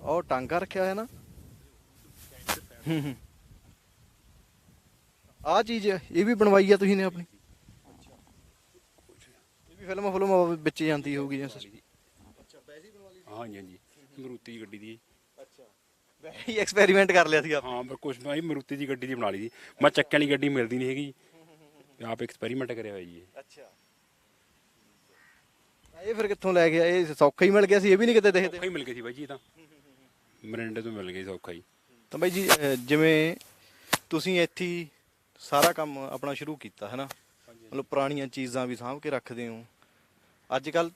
ਉਹ ਟਾਂਗਾ ਰੱਖਿਆ ਹੋਇਆ ਨਾ। ਆ ਚੀਜ਼ ਇਹ ਵੀ ਬਣਵਾਈ ਆ ਤੁਸੀਂ ਨੇ ਆਪਣੀ? ਇਹ ਵੀ ਫਿਲਮ ਫਿਲਮ ਵਿੱਚ ਜਾਂਦੀ ਹੋਊਗੀ ਜਾਂ ਹਾਂਜੀ ਹਾਂਜੀ ਮਰੂਤੀ ਦੀ ਗੱਡੀ ਦੀ ਅੱਛਾ ਵੈਸੇ ਐਕਸਪੈਰੀਮੈਂਟ ਕਰ ਲਿਆ ਸੀ ਆਪ। ਹਾਂ ਪਰ ਕੁਛ ਮੈਂ ਮਰੂਤੀ ਦੀ ਗੱਡੀ ਦੀ ਬਣਾ ਲਈ ਸੀ। ਮੈਂ ਚੱਕਿਆਂ ਵਾਲੀ ਗੱਡੀ ਮਿਲਦੀ ਨਹੀਂ ਹੈਗੀ। ਆਪ ਐਕਸਪੈਰੀਮੈਂਟ ਕਰਿਆ ਹੋਇਆ ਜੀ ਇਹ। ਅੱਛਾ। ਇਹ ਫਿਰ ਕਿੱਥੋਂ ਲੈ ਗਿਆ ਇਹ ਸੌਖਾ ਹੀ ਮਿਲ ਗਿਆ ਸੀ ਇਹ ਵੀ ਨਹੀਂ ਕਿਤੇ ਦੇਖਦੇ। ਸੌਖਾ ਹੀ ਮਿਲ ਗਈ ਸੀ ਬਾਈ ਜੀ ਇਹ ਤਾਂ। ਮਰਿੰਡੇ ਤੋਂ ਮਿਲ ਗਈ ਸੌਖਾ ਹੀ ਤਾਂ ਬਾਈ ਜੀ ਅਹ ਜਿਵੇਂ ਤੁਸੀਂ ਇੱਥੇ ਹੀ ਸਾਰਾ ਕੰਮ ਆਪਣਾ ਸ਼ੁਰੂ ਕੀਤਾ ਹੈ ਨਾ ਮਤਲਬ ਪੁਰਾਣੀਆਂ ਚੀਜ਼ਾਂ ਵੀ ਸਾਂਭ ਕੇ ਰੱਖਦੇ ਹੋ। ਅੱਜ ਕੱਲ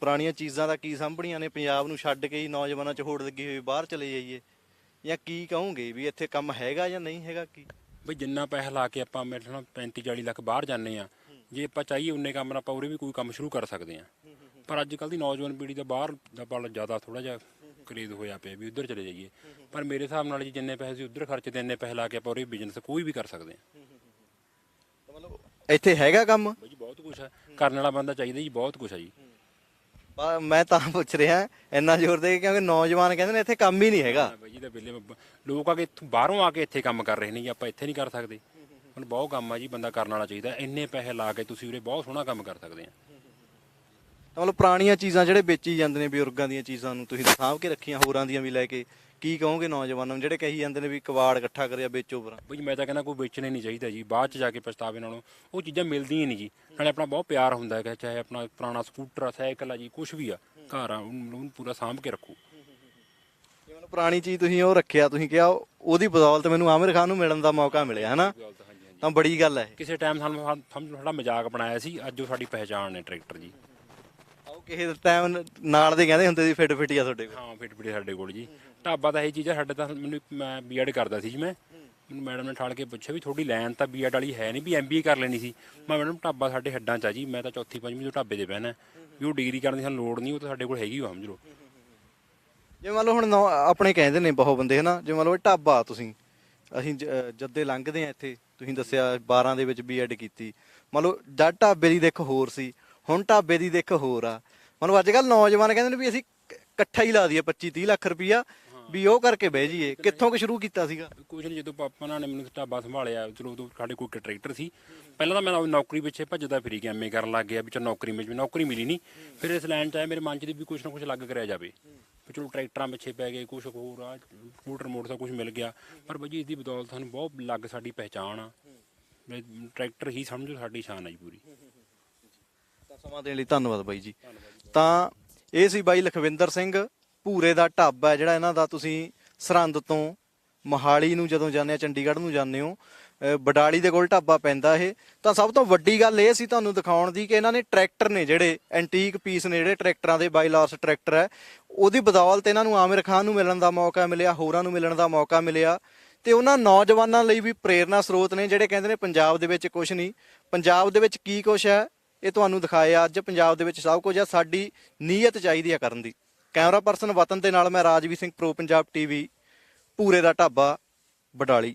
ਪੁਰਾਣੀਆਂ ਚੀਜ਼ਾਂ ਦਾ ਕੀ ਸਾਂਭਣੀਆਂ ਨੇ? ਪੰਜਾਬ ਨੂੰ ਛੱਡ ਕੇ ਹੀ ਨੌਜਵਾਨਾਂ 'ਚ ਹੋੜ ਲੱਗੀ ਹੋਈ ਬਾਹਰ ਚਲੇ ਜਾਈਏ। ਜਾਂ ਕੀ ਕਹੋਗੇ ਵੀ ਇੱਥੇ ਕੰਮ ਹੈਗਾ ਜਾਂ ਨਹੀਂ ਹੈਗਾ ਕੀ? ਬਈ ਜਿੰਨਾ ਪੈਸਾ ਲਾ ਕੇ ਆਪਾਂ ਮੇਰੇ ਨਾਲ 35 40 ਲੱਖ ਬਾਹਰ ਜਾਂਦੇ ਆ ਜੇ ਆਪਾਂ ਚਾਹੀਏ ਉਨੇ ਕੰਮ ਨਾਲ ਆਪਾਂ ਉਰੇ ਵੀ ਕੋਈ ਕੰਮ ਸ਼ੁਰੂ ਕਰ ਸਕਦੇ ਆ ਪਰ ਅੱਜ ਕੱਲ ਦੀ ਨੌਜਵਾਨ ਪੀੜ੍ਹੀ ਦਾ ਬਾਹਰ ਦਾ ਵੱਲ ਜ਼ਿਆਦਾ ਥੋੜਾ ਜਿਹਾ ਕਰੇਜ਼ ਹੋਇਆ ਪਿਆ ਵੀ ਉੱਧਰ ਚਲੇ ਜਾਈਏ। ਪਰ ਮੇਰੇ ਹਿਸਾਬ ਨਾਲ ਜੀ ਜਿੰਨੇ ਪੈਸੇ ਉੱਧਰ ਖਰਚਦੇ ਇੰਨੇ ਪੈਸੇ ਲਾ ਕੇ ਆਪਾਂ ਉਰੇ ਬਿਜ਼ਨਸ ਕੋਈ ਵੀ ਕਰ ਸਕਦੇ ਆ ਤਾਂ ਮਤਲਬ ਇੱਥੇ ਹੈਗਾ ਕੰਮ? ਬਾਈ ਜੀ ਬਹੁਤ ਕੁਝ ਹੈ। ਕਰਨ ਵਾਲਾ ਬੰਦਾ ਚਾਹੀਦਾ ਜੀ ਬਹੁਤ ਕੁਝ ਹੈ ਜੀ। ਮੈਂ ਤਾਂ ਪੁੱਛ ਰਿਹਾ ਇੰਨਾ ਜ਼ੋਰ ਦੇ ਕੇ ਕਿਉਂਕਿ ਨੌਜਵਾਨ ਕਹਿੰਦੇ ਨੇ ਇੱਥੇ ਕੰਮ ਹੀ ਨਹੀਂ ਹੈਗਾ। ਬਾਈ ਜੀ ਦਾ ਬਿੱਲੇ ਲੋਕ ਆ ਕੇ ਇੱਥੋਂ ਬਾਹਰੋਂ ਆ ਕੇ ਇੱਥੇ ਕੰਮ ਕਰ ਰਹੇ ਨੇ ਜੀ ਆਪਾਂ ਇੱਥੇ ਨਹੀਂ ਕਰ ਸਕਦੇ। ਹੁਣ ਬਹੁਤ ਕੰਮ ਆ ਜੀ ਬੰਦਾ ਕਰਨ ਵਾਲਾ ਚਾਹੀਦਾ। ਇੰਨੇ ਪੈਸੇ ਲਾ ਕੇ ਤੁਸੀਂ ਉਰੇ ਬਹੁਤ ਸੋਹਣਾ ਕੰਮ ਕਰ ਸਕਦੇ ਆ। ਤਾਂ ਮਤਲਬ ਪੁਰਾਣੀਆਂ ਚੀਜ਼ਾਂ ਜਿਹੜੇ ਵੇਚੀ ਜਾਂਦੇ ਨੇ ਬਜ਼ੁਰਗਾਂ ਦੀਆਂ ਚੀਜ਼ਾਂ ਨੂੰ ਤੁਸੀਂ ਸਾਂਭ ਕੇ ਰੱਖੀਆਂ ਹੋਰਾਂ ਦੀਆਂ ਵੀ ਲੈ ਕੇ। ਕੀ ਕਹੋਗੇ ਨੌਜਵਾਨਾਂ ਨੂੰ ਜਿਹੜੇ ਕਹੀ ਜਾਂਦੇ ਨੇ ਵੀ ਕਵਾੜ ਇਕੱਠਾ ਕਰਿਆ ਵੇਚੋ ਪਰਾਂ ਬਈ ਮੈਂ ਤਾਂ ਕਹਿੰਦਾ ਕੋਈ ਵੇਚਣੇ ਨਹੀਂ ਚਾਹੀਦਾ ਜੀ। ਬਾਅਦ ਚ ਜਾ ਕੇ ਪਛਤਾਵੇ ਨਾਲੋਂ ਉਹ ਚੀਜ਼ਾਂ ਮਿਲਦੀਆਂ ਹੀ ਨਹੀਂ ਜੀ। ਨਾਲੇ ਆਪਣਾ ਬਹੁਤ ਪਿਆਰ ਹੁੰਦਾ ਹੈ ਚਾਹੇ ਆਪਣਾ ਪੁਰਾਣਾ ਸਕੂਟਰ ਆ ਸਾਈਕਲ ਆ ਜੀ ਕੁਝ ਵੀ ਆ। ਘਰ ਆ ਉਹਨੂੰ ਉਹਨੂੰ ਪੂਰਾ ਸਾਂਭ ਕੇ ਰੱਖੋ। ਪੁਰਾਣੀ ਚੀਜ਼ ਤੁਸੀਂ ਉਹ ਰੱਖਿਆ ਤੁਸੀਂ ਕਿਹਾ ਉਹ- ਉਹਦੀ ਬਦੌਲਤ ਮੈਨੂੰ ਆਮਿਰ ਖਾਨ ਨੂੰ ਮਿਲਣ ਦਾ ਮੌਕਾ ਮਿਲਿਆ ਹਨਾ? ਤਾਂ ਬੜੀ ਗੱਲ ਹੈ। ਕਿਸੇ ਟਾਈਮ ਸਾਨੂੰ ਸਾਨੂੰ ਸਾਡਾ ਮਜ਼ਾਕ ਬਣਾਇਆ ਸੀ ਅੱਜ ਉਹ ਸਾਡੀ ਪਹਿਚਾਣ ਨੇ ਟਰੈਕਟਰ ਜੀ। ਉਹ ਕਿਸੇ ਟਾਈਮ ਨਾਲ ਦੇ ਕਹਿੰਦੇ ਹੁੰਦੇ ਸੀ ਫਿੱਟ ਫਿੱਟ ਆ ਤੁਹਾਡੇ ਕੋਲ। ਹਾਂ ਫਿੱਟ ਫਿੱਟ ਸਾਡੇ ਕੋਲ ਜੀ। ਢਾਬਾ ਤਾਂ ਇਹ ਚੀਜ਼ ਆ ਸਾਡੇ ਤਾਂ ਮੈਨੂੰ ਮੈਂ ਬੀਐਡ ਕਰਦਾ ਸੀ ਜੀ ਮੈਂ। ਮੈਨੂੰ ਮੈਡਮ ਨੇ ਠਾਲ ਕੇ ਪੁੱਛਿਆ ਵੀ ਤੁਹਾਡੀ ਲਾਈਨ ਤਾਂ ਬੀਐਡ ਵਾਲੀ ਹੈ ਨਹੀਂ ਵੀ ਐਮਬੀਏ ਕਰ ਲੈਣੀ ਸੀ। ਮੈਂ ਮੈਡਮ ਢਾਬਾ ਸਾਡੇ ਹੱਡਾਂ 'ਚ ਆ ਜੀ ਮੈਂ ਤਾਂ ਚੌਥੀ ਪੰਜਵੀਂ ਤੋਂ ਢਾਬੇ 'ਤੇ ਬਹਿਣਾ। ਵੀ ਉਹ ਡਿਗਰੀ ਕਰਨ ਦੀ ਸਾਨੂੰ ਲੋੜ ਨਹੀਂ ਉਹ ਤਾਂ ਸਾਡੇ ਕੋਲ ਹੈਗੀ ਉਹ ਸਮਝ ਲਓ। ਜਿਵੇਂ ਮੰਨ ਲਓ ਹੁਣ ਨੌ- ਆਪਣੇ ਕਹਿੰਦੇ ਨੇ ਬਹੁਤ ਬੰਦੇ ਹਨਾ? ਜਿਵੇਂ ਮੰਨ ਲਓ ਇਹ ਢਾਬਾ ਤੁਸੀਂ ਅਸੀਂ ਜ- ਅਹ ਜੱਦੇ ਲੰਘਦੇ ਆ ਇੱਥੇ ਤੁਸੀਂ ਦੱਸਿਆ 12 ਦੇ ਵਿੱਚ ਬੀਐਡ ਕੀਤੀ। ਮੰਨ ਲਓ ਜਦ ਢਾਬੇ ਦੀ ਦਿੱਖ ਹੋਰ ਸੀ ਹੁਣ ਢਾਬੇ ਦੀ ਦਿੱਖ ਹੋਰ ਆ। ਮੰਨ ਲਓ ਅੱਜ ਕੱਲ ਨੌਜਵਾਨ ਕਹਿੰਦੇ ਨੇ ਵੀ ਅਸੀਂ ਕ- ਇਕੱਠਾ ਹੀ ਲਾ ਦਈਏ 25 30 ਲੱਖ ਰੁਪਈਆ ਵੀ ਉਹ ਕਰਕੇ ਬਹਿ ਜਾਈਏ। ਕਿੱਥੋਂ ਕੁ ਸ਼ੁਰੂ ਕੀਤਾ ਸੀਗਾ? ਕੁਝ ਨਹੀਂ ਜਦੋਂ ਪਾਪਾ ਨਾਲ ਨੇ ਮੈਨੂੰ ਢਾਬਾ ਸੰਭਾਲਿਆ ਚਲੋ ਉਦੋਂ ਸਾਡੇ ਕੋਲ ਇੱਕ ਟਰੈਕਟਰ ਸੀ। ਪਹਿਲਾਂ ਤਾਂ ਮੈਂ ਨੌਕਰੀ ਪਿੱਛੇ ਭੱਜਦਾ ਫਿਰੀ ਗਿਆ ਐਮਏ ਕਰਨ ਲੱਗ ਗਿਆ ਵੀ ਚਲ ਨੌਕਰੀ ਮਿਲ ਜਾਵੇ ਨੌਕਰੀ ਮਿਲੀ ਨਹੀਂ ਫਿਰ ਇਸ ਲਾਈਨ 'ਚ ਆਇਆ ਮੇਰੇ ਮਨ 'ਚ ਦੀ ਵੀ ਕੁਝ ਨਾ ਕੁਝ ਲੱਗ ਕਰਿਆ ਜਾਵੇ। ਵੀ ਚਲੋ ਟਰੈਕਟਰਾਂ ਪਿੱਛੇ ਪੈ ਗਏ ਕੁਝ ਹੋਰ ਆ, ਸਕੂਟਰ ਮੋਟਰ ਦਾ ਕੁਝ ਮਿਲ ਗਿਆ। ਪਰ ਬਾਈ ਜੀ, ਇਸ ਦੀ ਬਦੌਲਤ ਸਾਨੂੰ ਬਹੁਤ ਲੱਗ ਸਾਡੀ ਪਹਿਚਾਣ ਆ। ਵੀ ਟਰੈਕਟਰ ਹੀ ਸਮਝੋ, ਸਾਡੀ ਸ਼ਾਨ ਆ ਜੀ ਪੂਰੀ। ਤਾਂ ਸਮਾਂ ਦੇਣ ਲਈ ਧੰਨਵਾਦ ਬਾਈ ਜੀ। ਤਾਂ ਇਹ ਸੀ ਬਾਈ ਲਖਵਿੰਦਰ ਸਿੰਘ, ਭੂਰੇ ਦਾ ਢਾਬਾ ਹੈ ਜਿਹੜਾ ਇਹਨਾਂ ਦਾ ਤੁਸੀਂ ਸਰਹੰਦ ਤੋਂ ਮੋਹਾਲੀ ਨੂੰ ਜਦੋਂ ਜਾਂਦੇ ਆ, ਚੰਡੀਗੜ੍ਹ ਨੂੰ ਜਾਂਦੇ ਹੋ। ਬਡਾਲੀ ਦੇ ਕੋਲ ਢਾਬਾ ਪੈਂਦਾ ਇਹ। ਤਾਂ ਸਭ ਤੋਂ ਵੱਡੀ ਗੱਲ ਇਹ ਸੀ ਤੁਹਾਨੂੰ ਦਿਖਾਉਣ ਦੀ ਕਿ ਇਹਨਾਂ ਨੇ ਟਰੈਕਟਰ ਨੇ ਜਿਹੜੇ ਐਂਟੀਕ ਪੀਸ ਨੇ ਜਿਹੜੇ ਟਰੈਕਟਰਾਂ ਦੇ ਬਾਈਲਾਰਸ ਟਰੈਕਟਰ ਹੈ, ਉਹਦੀ ਬਦੌਲਤ ਇਹਨਾਂ ਨੂੰ ਆਮਿਰ ਖਾਨ ਨੂੰ ਮਿਲਣ ਦਾ ਮੌਕਾ ਮਿਲਿਆ, ਹੋਰਾਂ ਨੂੰ ਮਿਲਣ ਦਾ ਮੌਕਾ ਮਿਲਿਆ। ਤੇ ਉਹਨਾਂ ਨੌਜਵਾਨਾਂ ਲਈ ਵੀ ਪ੍ਰੇਰਨਾ ਸਰੋਤ ਨੇ ਜਿਹੜੇ ਕਹਿੰਦੇ ਨੇ ਪੰਜਾਬ ਦੇ ਵਿੱਚ ਕੁਝ ਨਹੀਂ। ਪੰਜਾਬ ਦੇ ਵਿੱਚ ਕੀ ਕੁਝ ਹੈ, ਇਹ ਤੁਹਾਨੂੰ ਦਿਖਾਇਆ ਅੱਜ। ਪੰਜਾਬ ਦੇ ਵਿੱਚ ਸਭ ਕੁਝ ਹੈ ਸਾਡੀ ਨੀਅਤ ਚਾਹੀਦੀ ਹੈ ਕਰਨ ਦੀ। ਕੈਮਰਾ ਪਰਸਨ ਵਤਨ ਦੇ ਨਾਲ ਮੈਂ ਰਾਜਵੀਰ ਸਿੰਘ, ਪ੍ਰੋ ਪੰਜਾਬ ਟੀਵੀ, ਪੂਰੇ ਦਾ ਢਾਬਾ, ਬਡਾਲੀ।